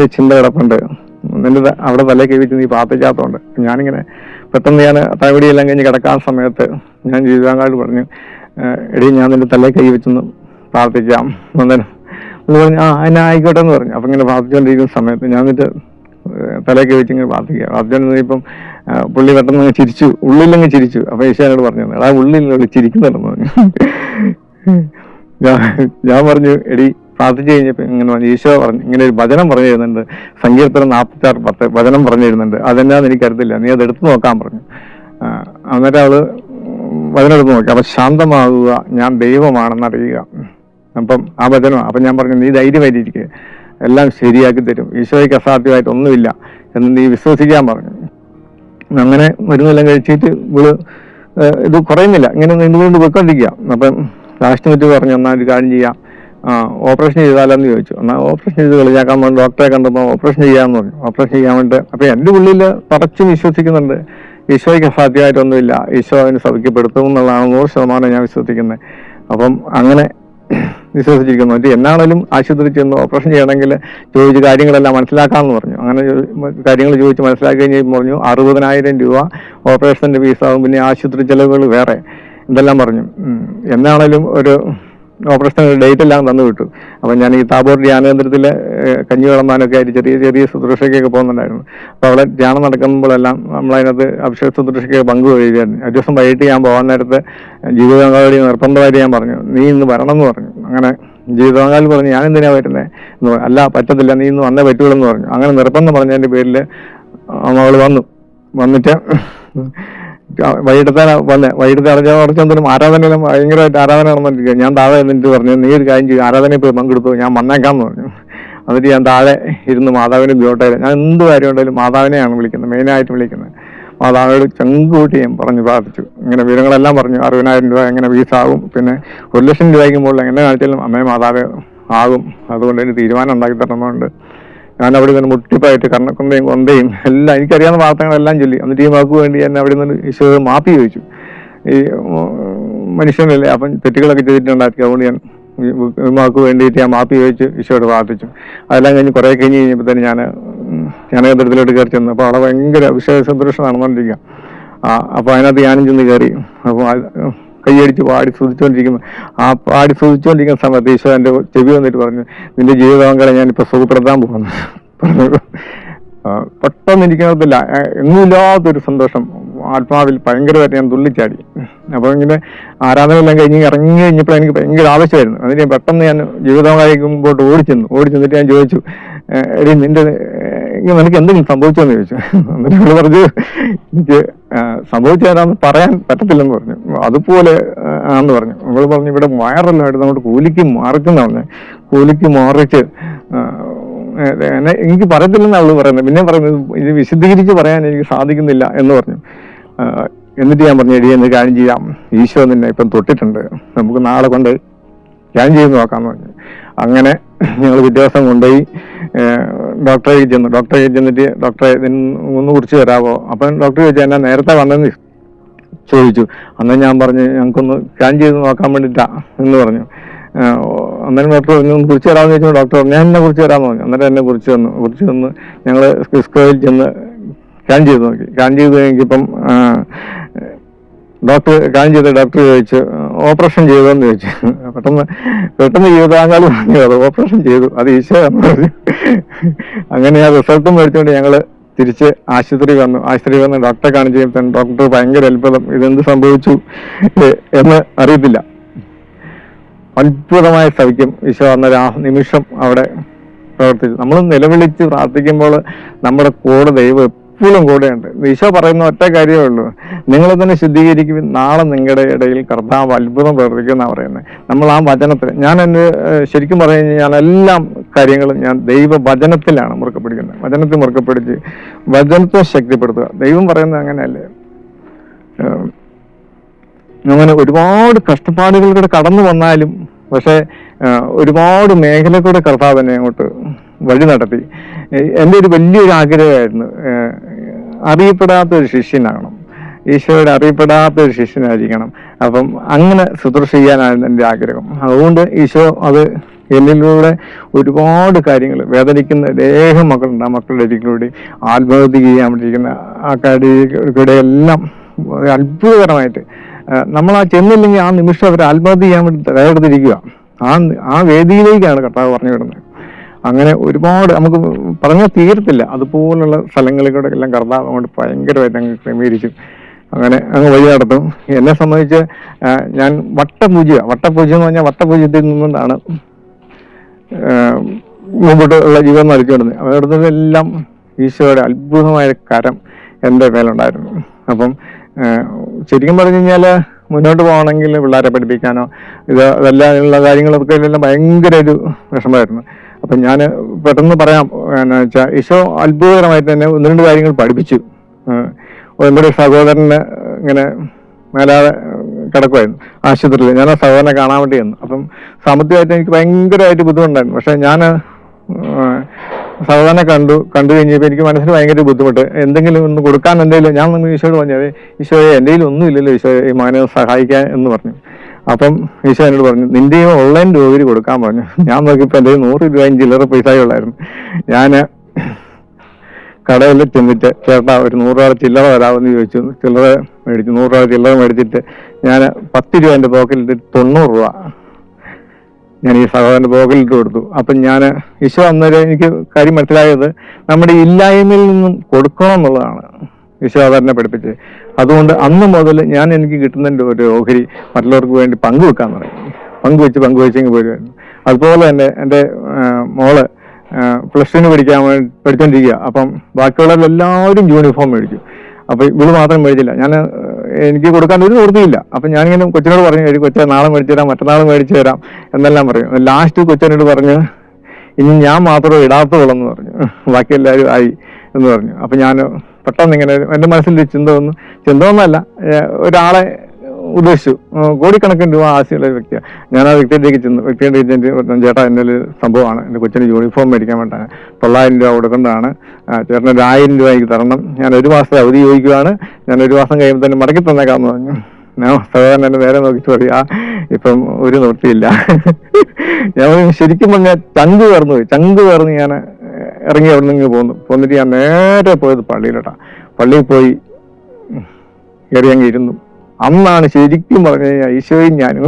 ഒരു ചിന്ത കിടപ്പുണ്ട്. നിന്റെ അവിടെ തലേ കൈവച്ച് നീ പ്രാർത്ഥിക്കാത്തതുകൊണ്ട്. ഞാനിങ്ങനെ പെട്ടെന്ന് ഞാൻ തവിടിയെല്ലാം കഴിഞ്ഞ് കിടക്കാൻ സമയത്ത് ഞാൻ ജീവിതാങ്കാട് പറഞ്ഞു "ഏഹ്, എടീ ഞാൻ നിന്റെ തലേ കൈ വെച്ചൊന്ന് പ്രാർത്ഥിക്കാം. എന്നു പറഞ്ഞു ആ അതിനാ ആയിക്കോട്ടെ എന്ന് പറഞ്ഞു. അപ്പൊ ഇങ്ങനെ പ്രാർത്ഥിച്ചുകൊണ്ടിരിക്കുന്ന സമയത്ത് ഞാൻ എന്നിട്ട് തലയൊക്കെ വെച്ച് ഇങ്ങനെ പ്രാർത്ഥിക്കുക. പ്രാർത്ഥിച്ചുകൊണ്ടിരുന്നപ്പം ഇപ്പം പുള്ളി പെട്ടെന്ന് ചിരിച്ചു. ഉള്ളിലങ്ങ് ചിരിച്ചു. അപ്പൊ ഈശോനോട് പറഞ്ഞു എടാ ഉള്ളിൽ ചിരിക്കുന്നുണ്ടെന്ന് പറഞ്ഞു. ഞാൻ പറഞ്ഞു എടി പ്രാർത്ഥിച്ചു കഴിഞ്ഞപ്പോ ഇങ്ങനെ പറഞ്ഞു ഈശോ പറഞ്ഞു ഇങ്ങനെ ഒരു വചനം പറഞ്ഞു തരുന്നുണ്ട്. സങ്കീർത്തനം നാൽപ്പത്തി ആറ് പത്ത് വചനം പറഞ്ഞു തരുന്നുണ്ട്. അതെന്നാന്ന് എനിക്കറിയത്തില്ല. നീ അത് എടുത്തു നോക്കാൻ പറഞ്ഞു. എന്നിട്ട് അവൾ വചനം എടുത്ത് നോക്കി. അപ്പൊ ശാന്തമാകുക ഞാൻ ദൈവമാണെന്ന് അറിയുക. അപ്പം ആ വചനം അപ്പം ഞാൻ പറഞ്ഞു നീ ധൈര്യമായിട്ടിരിക്കുക എല്ലാം ശരിയാക്കി തരും. ഈശോയ്ക്ക് അസാധ്യമായിട്ട് ഒന്നുമില്ല എന്ന് നീ വിശ്വസിക്കാൻ പറഞ്ഞു. അങ്ങനെ മരുന്നെല്ലാം കഴിച്ചിട്ട് ഇവൾ ഇത് കുറയുന്നില്ല. ഇങ്ങനെ നിന്നുകൊണ്ട് പോയിക്കൊണ്ടിരിക്കുക. അപ്പം ലാസ്റ്റ് വെച്ച് പറഞ്ഞു എന്നാൽ ഒരു കാര്യം ചെയ്യാം. ഓപ്പറേഷൻ ചെയ്താലെന്ന് ചോദിച്ചു. എന്നാൽ ഓപ്പറേഷൻ ചെയ്ത് കളിയാക്കാൻ വേണ്ടി ഡോക്ടറെ കണ്ടപ്പോൾ ഓപ്പറേഷൻ ചെയ്യാമെന്ന് പറഞ്ഞു. ഓപ്പറേഷൻ ചെയ്യാൻ വേണ്ടി അപ്പം എന്റെ ഉള്ളിൽ തറച്ചും വിശ്വസിക്കുന്നുണ്ട്. ഈശോയ്ക്ക് അസാധ്യമായിട്ടൊന്നുമില്ല ഈശോ അതിന് സൗഖ്യപ്പെടുത്തും എന്നുള്ളതാണ് നൂറ് ശതമാനം ഞാൻ വിശ്വസിക്കുന്നത്. അപ്പം അങ്ങനെ വിശ്വസിച്ചിരിക്കുന്നു എന്നിട്ട് എന്നാണേലും ആശുപത്രി ചെന്ന് ഓപ്പറേഷൻ ചെയ്യണമെങ്കിൽ ചോദിച്ച് കാര്യങ്ങളെല്ലാം മനസ്സിലാക്കാമെന്ന് പറഞ്ഞു അങ്ങനെ കാര്യങ്ങൾ ചോദിച്ച് മനസ്സിലാക്കി കഴിഞ്ഞ് പറഞ്ഞു അറുപതിനായിരം രൂപ ഓപ്പറേഷന്റെ ഫീസാകും പിന്നെ ആശുപത്രി ചെലവുകൾ വേറെ ഇതെല്ലാം പറഞ്ഞു. എന്നാണേലും ഒരു ഓപ്പറേഷൻ ഡേറ്റ് എല്ലാം തന്നു വിട്ടു. അപ്പം ഞാൻ ഈ താബോർ ധ്യാനകേന്ദ്രത്തിൽ കഞ്ഞി വിളമ്പാനൊക്കെ ആയിട്ട് ചെറിയ ചെറിയ ശുശ്രൂഷയ്ക്കൊക്കെ പോകുന്നുണ്ടായിരുന്നു. അപ്പോൾ അവിടെ ധ്യാനം നടക്കുമ്പോഴെല്ലാം നമ്മളതിനകത്ത് അഭിഷേക ശുശ്രൂഷയ്ക്ക് പങ്കുവയ്ക്കുകയായിരുന്നു ഒരു ദിവസം വൈകിട്ട് ഞാൻ പോകാൻ നേരത്ത് ജീവിതപങ്കാളി നിർബന്ധമായിട്ട് ഞാൻ പറഞ്ഞു നീ ഇന്ന് വരണം എന്ന് പറഞ്ഞു. അങ്ങനെ ജീവിതപങ്കാളി പറഞ്ഞു ഞാൻ എന്തിനാ വരുന്നത് എന്ന് പറഞ്ഞു. അല്ല പറ്റത്തില്ല നീ ഇന്ന് വന്നേ പറ്റുള്ളൂ എന്ന് പറഞ്ഞു. അങ്ങനെ നിർബന്ധം പറഞ്ഞതിന്റെ പേരിൽ മകൾ വന്നു. വന്നിട്ട് വൈകിട്ടത്തെ വന്ന്. വൈകിട്ടത്തെ അടച്ച കുറച്ചെന്തെങ്കിലും ആരാധനയെല്ലാം ഭയങ്കരമായിട്ട് ആരാധന നടന്നിരിക്കുക ഞാൻ താഴെ എന്നിട്ട് പറഞ്ഞു നീ ഒരു കാര്യം ചെയ്യും. ആരാധനയിൽ പോയി പങ്കെടുത്തു. ഞാൻ വന്നേക്കാന്ന് പറഞ്ഞു. എന്നിട്ട് ഞാൻ താഴെ ഇരുന്ന് മാതാവിനെ ബ്യോട്ടയിൽ ഞാൻ എന്ത് കാര്യം ഉണ്ടെങ്കിലും മാതാവിനെയാണ് വിളിക്കുന്നത്. മെയിനായിട്ട് വിളിക്കുന്നത്. മാതാവിനോട് ചെങ്കൂട്ടി ഞാൻ പറഞ്ഞു പ്രാർത്ഥിച്ചു. ഇങ്ങനെ വിവരങ്ങളെല്ലാം പറഞ്ഞു. അറുപതിനായിരം രൂപ എങ്ങനെ വീസാകും പിന്നെ ഒരു ലക്ഷം രൂപയ്ക്ക് മുകളിൽ എങ്ങനെ കാണിച്ചാലും അമ്മയെ മാതാവ് ആകും. അതുകൊണ്ട് എനിക്ക് തീരുമാനം ഉണ്ടാക്കി തരണമെന്നുണ്ട്. ഞാൻ അവിടെ നിന്ന് മുട്ടിപ്പായിട്ട് കർണക്കൊന്തയും കൊന്തയും എല്ലാം എനിക്കറിയാവുന്ന വാർത്തകളെല്ലാം ചൊല്ലി. എന്നിട്ട് ഈ വാക്ക് വേണ്ടി എന്നെ അവിടെ നിന്ന് ഈശോ മാപ്പി ചോദിച്ചു. ഈ മനുഷ്യനല്ലേ? അപ്പം തെറ്റുകളൊക്കെ ചെയ്തിട്ടുണ്ടാക്കി. അതുകൊണ്ട് ഞാൻ വാക്ക് വേണ്ടിയിട്ട് ഞാൻ മാപ്പി ചോദിച്ച് ഈശോയോട് പ്രാർത്ഥിച്ചു. അതെല്ലാം കഴിഞ്ഞ് കുറേ കഴിഞ്ഞ് കഴിഞ്ഞപ്പോൾ തന്നെ ഞാൻ ജ്ഞാനകേന്ദ്രത്തിലോട്ട് കയറി ചെന്നു. അപ്പോൾ അവിടെ ഭയങ്കര വിശേഷ സന്തോഷം നടന്നുകൊണ്ടിരിക്കുക. അപ്പോൾ അതിനകത്ത് ഞാനും ചെന്ന് കയറി. അപ്പോൾ കൈയടിച്ച് പാടി സ്തുതിച്ചുകൊണ്ടിരിക്കുമ്പോൾ ആ പാടി സ്തുതിച്ചുകൊണ്ടിരിക്കുന്ന സമയത്ത് ഈശോ എന്റെ ചെവി വന്നിട്ട് പറഞ്ഞു നിന്റെ ജീവിതമംഗളെ ഞാനിപ്പോൾ സുഖപ്പെടുത്താൻ പോകുന്നു. പറഞ്ഞു. പെട്ടെന്ന് ഇരിക്കുന്നതില്ല എങ്ങുമില്ലാത്തൊരു സന്തോഷം. ആത്മാവിൽ ഭയങ്കരമായിട്ട് ഞാൻ തുള്ളിച്ചാടി. അപ്പോൾ ഇങ്ങനെ ആരാധനയെല്ലാം കഴിഞ്ഞ് ഇറങ്ങി കഴിഞ്ഞപ്പോൾ എനിക്ക് ഭയങ്കര ആവശ്യമായിരുന്നു അതിന് ഞാൻ പെട്ടെന്ന് ഞാൻ ജീവിതമായിക്കുമ്പോട്ട് ഓടിച്ചെന്നു. ഓടിച്ചെന്നിട്ട് ഞാൻ ചോദിച്ചു "ഏ, എടി നിന്റെ നിനക്ക് എന്തെങ്കിലും സംഭവിച്ചോന്ന് ചോദിച്ചു. എന്നിട്ട് പറഞ്ഞു എനിക്ക് ആ, സംഭവിച്ചതാന്ന് പറയാൻ പറ്റത്തില്ലെന്ന് പറഞ്ഞു. അതുപോലെ ആണെന്ന് പറഞ്ഞു. നമ്മൾ പറഞ്ഞു ഇവിടെ വയറെല്ലാം നമ്മുടെ കൂലിക്ക് മാറിക്കുന്ന പറഞ്ഞു. കൂലിക്ക് മാറിച്ച് എന്നെ എനിക്ക് പറയത്തില്ലെന്ന് അവൾ പറയുന്നത്. പിന്നെ പറയുന്നത് ഇത് വിശദീകരിച്ച് പറയാൻ എനിക്ക് സാധിക്കുന്നില്ല എന്ന് പറഞ്ഞു. എന്നിട്ട് ഞാൻ പറഞ്ഞു എടി എന്ന് കാര്യം ചെയ്യാം. ഈശോ നിന്നെ ഇപ്പം തൊട്ടിട്ടുണ്ട്. നമുക്ക് നാളെ കൊണ്ട് ഞാൻ ചെയ്ത് നോക്കാന്ന് പറഞ്ഞു. അങ്ങനെ ഞങ്ങൾ ദിവസം കൊണ്ടുപോയി. ഡോക്ടറെ ചെന്നു ഡോക്ടറെ ചെന്നിട്ട് ഡോക്ടറെ ഒന്ന് കുറിച്ച് തരാമോ അപ്പം ഡോക്ടർ ചോദിച്ചു എന്നാ നേരത്തെ വന്നെന്ന് ചോദിച്ചു. അന്ന് ഞാൻ പറഞ്ഞു ഞങ്ങൾക്കൊന്ന് സ്കാൻ ചെയ്ത് നോക്കാൻ വേണ്ടിയിട്ടാ എന്ന് പറഞ്ഞു. അന്നേരം ഡോക്ടർ പറഞ്ഞു ഒന്ന് കുറിച്ച് തരാമെന്ന് ചോദിച്ചു ഡോക്ടർ ഞാൻ എന്നെ കുറിച്ച് തരാമെന്ന് പറഞ്ഞു. അന്നേരം എന്നെ കുറിച്ച് തന്നു കുറിച്ച് തന്ന് ഞങ്ങൾ സ്കോയിൽ ചെന്ന് സ്കാൻ ചെയ്ത് നോക്കി. സ്കാൻ ചെയ്ത് കഴിഞ്ഞപ്പം ഡോക്ടർ കാര്യം ചെയ്ത ഡോക്ടർ ചോദിച്ചു ഓപ്പറേഷൻ ചെയ്തോന്ന് ചോദിച്ചു. പെട്ടെന്ന് പെട്ടെന്ന് ജീവിതാങ്കാലം പറഞ്ഞു അത് ഓപ്പറേഷൻ ചെയ്തു അത് ഈശോ പറഞ്ഞു. അങ്ങനെ ആ റിസൾട്ടും മേടിച്ചുകൊണ്ട് ഞങ്ങൾ തിരിച്ച് ആശുപത്രി വന്നു. ആശുപത്രി വന്ന് ഡോക്ടറെ കാണിച്ചു തന്നെ ഡോക്ടർ ഭയങ്കര അത്ഭുതം. ഇതെന്ത് സംഭവിച്ചു എന്ന് അറിയത്തില്ല. അത്ഭുതമായ സൗഖ്യം ഈശോ അന്നൊരു ആ നിമിഷം അവിടെ പ്രവർത്തിച്ചു. നമ്മൾ നിലവിളിച്ച് പ്രാർത്ഥിക്കുമ്പോൾ നമ്മുടെ കൂടെ ദൈവം എപ്പോഴും കൂടെയുണ്ട്. ഈശോ പറയുന്ന ഒറ്റ കാര്യമേ ഉള്ളൂ. നിങ്ങൾ തന്നെ ശുദ്ധീകരിക്കും നാളെ നിങ്ങളുടെ ഇടയിൽ കർത്താവ് അത്ഭുതം പ്രവർത്തിക്കുമെന്നാണ് പറയുന്നത് നമ്മൾ ആ വചനത്തിൽ ഞാൻ എന്നെ ശരിക്കും പറഞ്ഞു കഴിഞ്ഞാൽ എല്ലാ കാര്യങ്ങളും ഞാൻ ദൈവ വചനത്തിലാണ് മുറുക്കെ പിടിക്കുന്നത് വചനത്തിൽ മുറുക്കെ പിടിച്ച് വചനത്തെ ശക്തിപ്പെടുത്തുക. ദൈവം പറയുന്നത് അങ്ങനെയല്ലേ? അങ്ങനെ ഒരുപാട് കഷ്ടപ്പാടുകളിലൂടെ കടന്നു വന്നാലും പക്ഷേ ഒരുപാട് മേഖല കൂടെ കർത്താവ് എന്നെ അങ്ങോട്ട് വഴി നടത്തി. എന്റെ ഒരു വലിയൊരു ആഗ്രഹമായിരുന്നു. അറിയപ്പെടാത്ത ഒരു ശിഷ്യനാകണം. ഈശോയുടെ അറിയപ്പെടാത്ത ഒരു ശിഷ്യനായിരിക്കണം. അപ്പം അങ്ങനെ ശുശ്രൂഷ ചെയ്യാനായിരുന്നു എന്റെ ആഗ്രഹം. അതുകൊണ്ട് ഈശോ അത് എന്നിലൂടെ ഒരുപാട് കാര്യങ്ങൾ വേദനിക്കുന്ന ദേഹം മക്കളുണ്ട്. ആ മക്കളുടെ ഇരിക്കലൂടെ ആത്മഹത്യ ചെയ്യാൻ വേണ്ടിയിരിക്കുന്ന ആ കാര്യങ്ങളുടെ എല്ലാം അത്ഭുതകരമായിട്ട് നമ്മൾ ആ ചെന്നില്ലെങ്കിൽ ആ നിമിഷം അവർ ആത്മഹത്യ ചെയ്യാൻ വേണ്ടി തയ്യാറെടുത്തിരിക്കുക. ആ ആ വേദിയിലേക്കാണ് കർത്താവ് പറഞ്ഞു വിടുന്നത് അങ്ങനെ ഒരുപാട് നമുക്ക് പറഞ്ഞാൽ തീരത്തില്ല. അതുപോലുള്ള സ്ഥലങ്ങളിൽ കൂടെ എല്ലാം കർത്താവ് അങ്ങോട്ട് ഭയങ്കരമായിട്ട് അങ്ങ് ക്രമീകരിച്ചു. അങ്ങനെ അങ്ങ് വഴി നടത്തും. എന്നെ സംബന്ധിച്ച് ഞാൻ വട്ടപൂജ വട്ടപൂജ എന്ന് പറഞ്ഞാൽ വട്ടപൂജത്തിൽ നിന്നുകൊണ്ടാണ് ആഹ് മുമ്പോട്ട് ഉള്ള ജീവിതം നയിച്ചുകൊണ്ടിരുന്നത് അവിടുത്തെ എല്ലാം ഈശോയുടെ അത്ഭുതമായ കരം എന്റെ മേലുണ്ടായിരുന്നു. അപ്പം ശരിക്കും പറഞ്ഞു കഴിഞ്ഞാൽ മുന്നോട്ട് പോകണമെങ്കിൽ പിള്ളേരെ പഠിപ്പിക്കാനോ ഇത് അതെല്ലാം ഉള്ള കാര്യങ്ങളൊക്കെ എല്ലാം ഭയങ്കര ഒരു വിഷമമായിരുന്നു. അപ്പം ഞാൻ പെട്ടെന്ന് പറയാം എന്നാ വെച്ചാൽ ഈശോ അത്ഭുതകരമായിട്ട് തന്നെ ഒന്ന് രണ്ട് കാര്യങ്ങൾ പഠിപ്പിച്ചു. എന്റെ സഹോദരന് ഇങ്ങനെ മേലാതെ കിടക്കുമായിരുന്നു ആശുപത്രിയിൽ. ഞാൻ ആ സഹോദരനെ കാണാൻ വേണ്ടി ചെന്നു. അപ്പം സാമ്പത്തികമായിട്ട് എനിക്ക് ഭയങ്കരമായിട്ട് ബുദ്ധിമുട്ടുണ്ടായിരുന്നു. പക്ഷെ ഞാൻ സഹോദരനെ കണ്ടു കണ്ടു കഴിഞ്ഞപ്പോൾ എനിക്ക് മനസ്സിന് ഭയങ്കര ബുദ്ധിമുട്ട്. എന്തെങ്കിലും ഒന്ന് കൊടുക്കാൻ എന്തെങ്കിലും ഞാൻ ഒന്ന് ഈശോയോട് പറഞ്ഞത് ഈശോയെ എന്റെ കയ്യിൽ ഒന്നും ഇല്ലല്ലോ ഈശോ ഈ മകനെ സഹായിക്കാൻ എന്ന് പറഞ്ഞു. അപ്പം ഈശോ എന്നോട് പറഞ്ഞു നിന്റെയും ഓൺലൈൻ ഡോഗരി കൊടുക്കാൻ പറഞ്ഞു. ഞാൻ നോക്കിയപ്പോൾ എന്റെ നൂറ് രൂപയും ചില്ലറ പൈസയും ഉള്ളായിരുന്നു. ഞാൻ കടയിൽ ചെന്നിട്ട് ചേട്ടാ ഒരു നൂറ് രൂപ ചില്ലറ തരാമെന്ന് ചോദിച്ചു. ചില്ലറ മേടിച്ചു നൂറ് രൂപ ചില്ലറ മേടിച്ചിട്ട് ഞാൻ പത്ത് രൂപ എന്റെ പോക്കറ്റിലിട്ട് തൊണ്ണൂറ് രൂപ ഞാൻ ഈ സഹോദരന്റെ പോക്കലിട്ട് കൊടുത്തു. അപ്പം ഞാൻ ഈശോ അന്നേരം എനിക്ക് കാര്യം മനസ്സിലായത് നമ്മുടെ ഇല്ലായ്മയിൽ നിന്നും കൊടുക്കണം എന്നുള്ളതാണ് ഈശോ അവരെ പഠിപ്പിച്ച് അതുകൊണ്ട് അന്ന് മുതൽ ഞാൻ എനിക്ക് കിട്ടുന്നതിന്റെ ഒരു ഓഹരി മറ്റുള്ളവർക്ക് വേണ്ടി പങ്കുവെക്കാൻ തുടങ്ങി. പങ്കുവെച്ച് പങ്കുവെച്ചെങ്കിൽ പോരുമായിരുന്നു അതുപോലെ തന്നെ എന്റെ മോൾ പ്ലസ് ടുവിന് പഠിക്കാൻ പഠിച്ചോണ്ടിരിക്കുക അപ്പം ബാക്കിയുള്ളവരെല്ലാവരും യൂണിഫോം മേടിച്ചു. അപ്പൊ ഇവൾ മാത്രം മേടിച്ചില്ല. ഞാൻ എനിക്ക് കൊടുക്കാൻ ഒരു നിവൃത്തിയില്ല അപ്പൊ ഞാനിങ്ങനെ കൊച്ചിനോട് പറഞ്ഞു ഒരു കൊച്ചെ നാളെ മേടിച്ചു തരാം മറ്റന്നാൾ മേടിച്ചു തരാം എന്നെല്ലാം പറഞ്ഞു. ലാസ്റ്റ് കൊച്ചനോട് പറഞ്ഞു ഇനി ഞാൻ മാത്രമേ ഇടാത്തുള്ളൂ എന്ന് പറഞ്ഞു. ബാക്കി എല്ലാവരും ആയി എന്ന് പറഞ്ഞു. അപ്പൊ ഞാൻ പെട്ടെന്ന് ഇങ്ങനെ എന്റെ മനസ്സിൽ ചിന്ത വന്നു. ചിന്ത ഒന്നല്ല ഒരാളെ ഉദ്ദേശിച്ചു. കോടിക്കണക്കിന് രൂപ ആശയുള്ള വ്യക്തിയാണ്. ഞാൻ ആ വ്യക്തിയിലേക്ക് ചെന്ന് വ്യക്തിയുടെ പറഞ്ഞു, ചേട്ടാ എന്റെ ഒരു സംഭവമാണ്. എന്റെ കൊച്ചിന് യൂണിഫോം മേടിക്കാൻ വേണ്ടിയാണ് തൊള്ളായിരം രൂപ കൊടുക്കേണ്ടതാണ്. ചേട്ടൻ ഒരു ആയിരം രൂപ എനിക്ക് തരണം. ഞാൻ ഒരു മാസത്തെ അവധി ചോദിക്കുകയാണ് ഞാൻ ഒരു മാസം കഴിയുമ്പോൾ തന്നെ മടക്കി തന്നേക്കാമെന്ന് പറഞ്ഞു. ഞാൻ സഹോദരൻ എന്നെ നേരെ നോക്കിച്ചു പറയാ ഇപ്പം ഒരു നിവൃത്തിയില്ല. ഞാൻ ശരിക്കും പറഞ്ഞാൽ ചങ്ക് കയറുന്നു പോയി. ചങ്ക് കയറുന്ന് ഞാൻ ഇറങ്ങി അവിടെ നിന്ന് പോന്നു. പോന്നിട്ട് ഞാൻ നേരെ പോയത് പള്ളിയിലോട്ടാ. പള്ളിയിൽ പോയി കയറി അങ്ങ് ഇരുന്നു. അന്നാണ് ശരിക്കും പറഞ്ഞു കഴിഞ്ഞാൽ ഈശോയും ഞാനും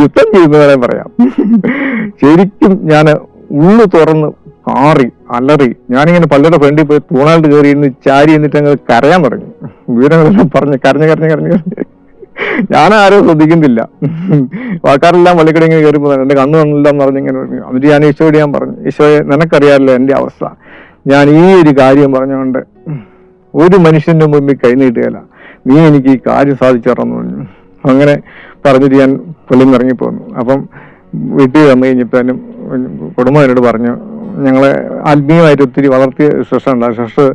യുദ്ധം ചെയ്യുന്നവരെ പറയാം. ശരിക്കും ഞാൻ ഉള്ളു തുറന്ന് കാറി അലറി ഞാനിങ്ങനെ പലരുടെ ഫ്രണ്ടിൽ പോയി തൂണായിട്ട് കയറി ഇരുന്ന് ചാരി എന്നിട്ട് അങ്ങ് കരയാൻ തുടങ്ങി. വിവരങ്ങളെല്ലാം പറഞ്ഞ് കരഞ്ഞ് കരഞ്ഞ് കരഞ്ഞ് കരഞ്ഞ്. ഞാൻ ആരും ശ്രദ്ധിക്കുന്നില്ല. വാക്കാരെല്ലാം പള്ളിക്കട ഇങ്ങനെ കയറി പോകുന്നത് എന്റെ കണ്ണു വന്നില്ല എന്ന് പറഞ്ഞ് ഇങ്ങനെ പറഞ്ഞു എന്നിട്ട് ഞാൻ ഈശോയോട് ഞാൻ പറഞ്ഞു ഈശോയെ നിനക്കറിയാമല്ലോ എന്റെ അവസ്ഥ. ഞാൻ ഈ ഒരു കാര്യം പറഞ്ഞുകൊണ്ട് ഒരു മനുഷ്യന്റെ മുമ്പിൽ കൈനീട്ടുകയില്ല നീ എനിക്ക് ഈ കാര്യം സാധിച്ചറന്നു പറഞ്ഞു. അങ്ങനെ പറഞ്ഞിട്ട് ഞാൻ പള്ളിയിൽ നിന്ന് ഇറങ്ങിപ്പോന്നു. അപ്പം വീട്ടിൽ വന്നു കഴിഞ്ഞപ്പോഴും കുടുംബം എന്നോട് പറഞ്ഞു ഞങ്ങളെ ആത്മീയമായിട്ട് ഒത്തിരി വളർത്തിയ സിസ്റ്റർ ഉണ്ട് ആ സിസ്റ്റർ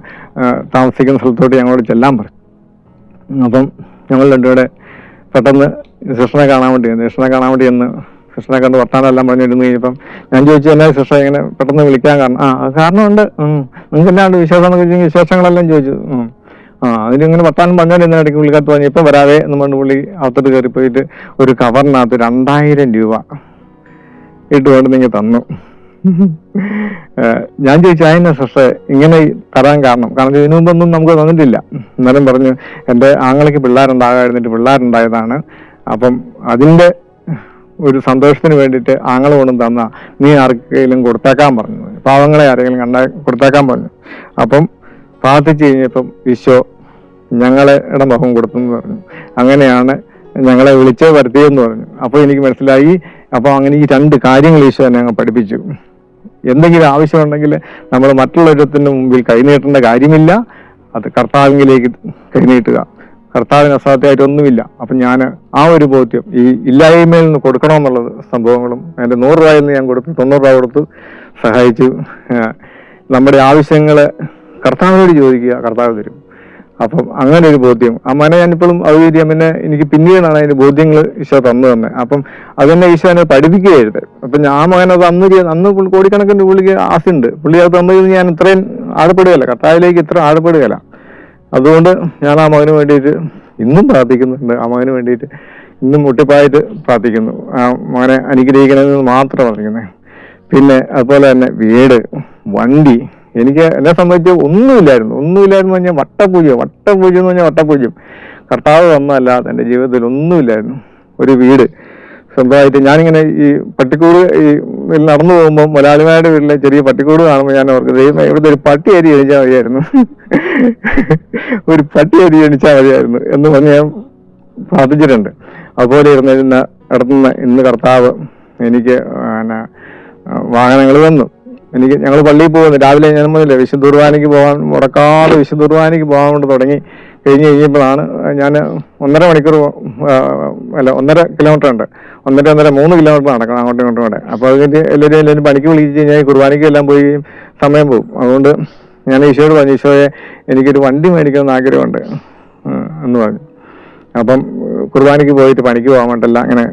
താമസിക്കുന്ന സ്ഥലത്തോട്ട് ഞങ്ങളോട് ചെല്ലാൻ പറഞ്ഞു. അപ്പം ഞങ്ങൾ രണ്ടുപേരെ പെട്ടെന്ന് സിസ്റ്ററിനെ കാണാൻ വേണ്ടി സിസ്റ്ററിനെ കാണാൻ വേണ്ടി എന്ന് സിസ്റ്ററിനെ കണ്ട് വർത്താനം എല്ലാം പറഞ്ഞിരുന്നു കഴിഞ്ഞപ്പം ഞാൻ ചോദിച്ചു എന്നാ സിസ്റ്റർ ഇങ്ങനെ പെട്ടെന്ന് വിളിക്കാൻ കാരണം? ആ കാരണം കാരണമുണ്ട്. നിങ്ങൾക്ക് എന്നാണ്ട് വിശേഷം എന്നൊക്കെ വിശേഷങ്ങളെല്ലാം ചോദിച്ചു. ആ അതിനിങ്ങനെ വർത്താനം എന്നാൽ ഇടയ്ക്ക് പുള്ളിക്കകത്ത് പറഞ്ഞു ഇപ്പം വരാതെ എന്ന് പുള്ളി അകത്തോട്ട് കയറി പോയിട്ട് ഒരു കവറിനകത്ത് രണ്ടായിരം രൂപ ഇട്ടുകൊണ്ട് നിങ്ങൾ തന്നു. ഞാൻ ചോദിച്ചു അതിനെ സിസ്റ്റർ ഇങ്ങനെ തരാൻ കാരണം. കാരണം ഇതിനു മുമ്പൊന്നും നമുക്ക് തന്നിട്ടില്ല. എന്നാലും പറഞ്ഞു എന്റെ ആങ്ങളയ്ക്ക് പിള്ളേരുണ്ടാകാതിരുന്നിട്ട് പിള്ളേരുണ്ടായതാണ്. അപ്പം അതിന്റെ ഒരു സന്തോഷത്തിന് വേണ്ടിയിട്ട് ആങ്ങള കൊണ്ടും തന്ന. നീ ആർക്കെങ്കിലും കൊടുത്തേക്കാൻ പറഞ്ഞു. പാവങ്ങളെ ആരെങ്കിലും കണ്ടാ കൊടുത്തേക്കാൻ പറഞ്ഞു. അപ്പം പ്രാർത്ഥിച്ചു കഴിഞ്ഞപ്പം ഈശോ ഞങ്ങളെ മുഖം കൊടുത്തെന്ന് പറഞ്ഞു. അങ്ങനെയാണ് ഞങ്ങളെ വിളിച്ച് വരുത്തിയെന്ന് പറഞ്ഞു. അപ്പോൾ എനിക്ക് മനസ്സിലായി. അപ്പോൾ അങ്ങനെ ഈ രണ്ട് കാര്യങ്ങൾ ഈശോ എന്നെ അങ്ങ് പഠിപ്പിച്ചു. എന്തെങ്കിലും ആവശ്യമുണ്ടെങ്കിൽ നമ്മൾ മറ്റുള്ളവരുടെ മുമ്പിൽ കൈനീട്ടേണ്ട കാര്യമില്ല. അത് കർത്താവിലേക്ക് കൈനീട്ടുക. കർത്താവിന് അസാധ്യമായിട്ടൊന്നുമില്ല അപ്പം ഞാൻ ആ ഒരു ബോധ്യം ഈ ഇല്ലായ്മയിൽ നിന്ന് കൊടുക്കണമെന്നുള്ളത് സംഭവങ്ങളും എന്റെ നൂറ് രൂപയിൽ നിന്ന് ഞാൻ കൊടുത്തു തൊണ്ണൂറ് രൂപ കൊടുത്ത് സഹായിച്ചു. നമ്മുടെ ആവശ്യങ്ങൾ കർത്താവിനോട് ചോദിക്കുക കർത്താവ് തരും അപ്പം അങ്ങനെ ഒരു ബോധ്യം. അമ്മനെ ഞാനിപ്പോഴും അവതരിക്കാം പിന്നെ എനിക്ക് പിന്നീടാണ് അതിന്റെ ബോധ്യങ്ങൾ ഈശോ തന്നു തന്നെ. അപ്പം അതെന്നെ ഈശോ എന്നെ പഠിപ്പിക്കുകയായിരുന്നു. അപ്പം ഞാൻ അന്ന് ചെയ്യ- അന്ന് പുള്ളി കോടിക്കണക്കിന് പുള്ളിക്ക് ആശുണ്ട് പുള്ളി അത് തന്നു ഞാൻ ഇത്രയും ആഴപ്പെടുകയല്ല കർത്താവിലേക്ക് ഇത്ര ആഴപ്പെടുകയല്ല അതുകൊണ്ട് ഞാൻ ആ മകന് വേണ്ടിയിട്ട് ഇന്നും പ്രാർത്ഥിക്കുന്നുണ്ട് ആ മകന് വേണ്ടിയിട്ട് ഇന്നും മുട്ടിപ്പായിട്ട് പ്രാർത്ഥിക്കുന്നു. ആ മകനെ അനുഗ്രഹിക്കണമെന്ന് മാത്രം പ്രാർത്ഥിക്കുന്നത് പിന്നെ അതുപോലെ തന്നെ വീട് വണ്ടി എനിക്ക് എന്നെ സംബന്ധിച്ച് ഒന്നുമില്ലായിരുന്നു. ഒന്നുമില്ലായിരുന്നു പറഞ്ഞാൽ വട്ടപൂജ്യം വട്ടപൂജ്യം എന്ന് പറഞ്ഞാൽ വട്ടപൂജ്യം കർത്താവ് വന്നല്ലാതെ എന്റെ ജീവിതത്തിൽ ഒന്നുമില്ലായിരുന്നു. ഒരു വീട്. സ്വന്തമായിട്ട് ഞാനിങ്ങനെ ഈ പട്ടിക്കൂട് ഈ നടന്നു പോകുമ്പോൾ മലയാളിമാരുടെ വീട്ടിലെ ചെറിയ പട്ടിക്കൂട് കാണുമ്പോൾ ഞാൻ അവർക്ക് ദൈവം ഇവിടുത്തെ ഒരു പട്ടി അരി എണിച്ചാൽ മതിയായിരുന്നു. ഒരു പട്ടി അരി എണിച്ചാൽ മതിയായിരുന്നു. എന്ന് പറഞ്ഞ് ഞാൻ പ്രാർത്ഥിച്ചിട്ടുണ്ട്. അതുപോലെ ഇരുന്നിരുന്ന നടത്തുന്ന ഇന്ന് കർത്താവ് എനിക്ക് വാഹനങ്ങൾ തന്നു. എനിക്ക് ഞങ്ങൾ പള്ളിയിൽ പോകുന്നു. രാവിലെ ഞാൻ മുതലേ വിശുദ്ധ കുർബാനയ്ക്ക് പോകാൻ മുടക്കാതെ വിശുദ്ധ കുർബാനയ്ക്ക് പോകാൻ കൊണ്ട് തുടങ്ങി. കഴിഞ്ഞ് കഴിഞ്ഞപ്പോഴാണ് ഞാൻ ഒന്നര മണിക്കൂർ അല്ല ഒന്നര കിലോമീറ്റർ ഉണ്ട്. ഒന്നര ഒന്നര മൂന്ന് കിലോമീറ്റർ നടക്കണം അങ്ങോട്ടും ഇങ്ങോട്ടും കൂടെ. അപ്പോൾ അതിന്റെ എല്ലാവരും എല്ലാവരും പണിക്ക് വിളിച്ച് കഴിഞ്ഞാൽ കുർബാനയ്ക്ക് എല്ലാം പോയി സമയം പോകും. അതുകൊണ്ട് ഞാൻ ഈശോയോട് പറഞ്ഞു ഈശോയെ എനിക്കൊരു വണ്ടി മേടിക്കണമെന്ന് ആഗ്രഹമുണ്ട് എന്ന് പറഞ്ഞു. അപ്പം കുർബാനയ്ക്ക് പോയിട്ട് പണിക്ക് പോകാൻ വേണ്ടല്ല അങ്ങനെ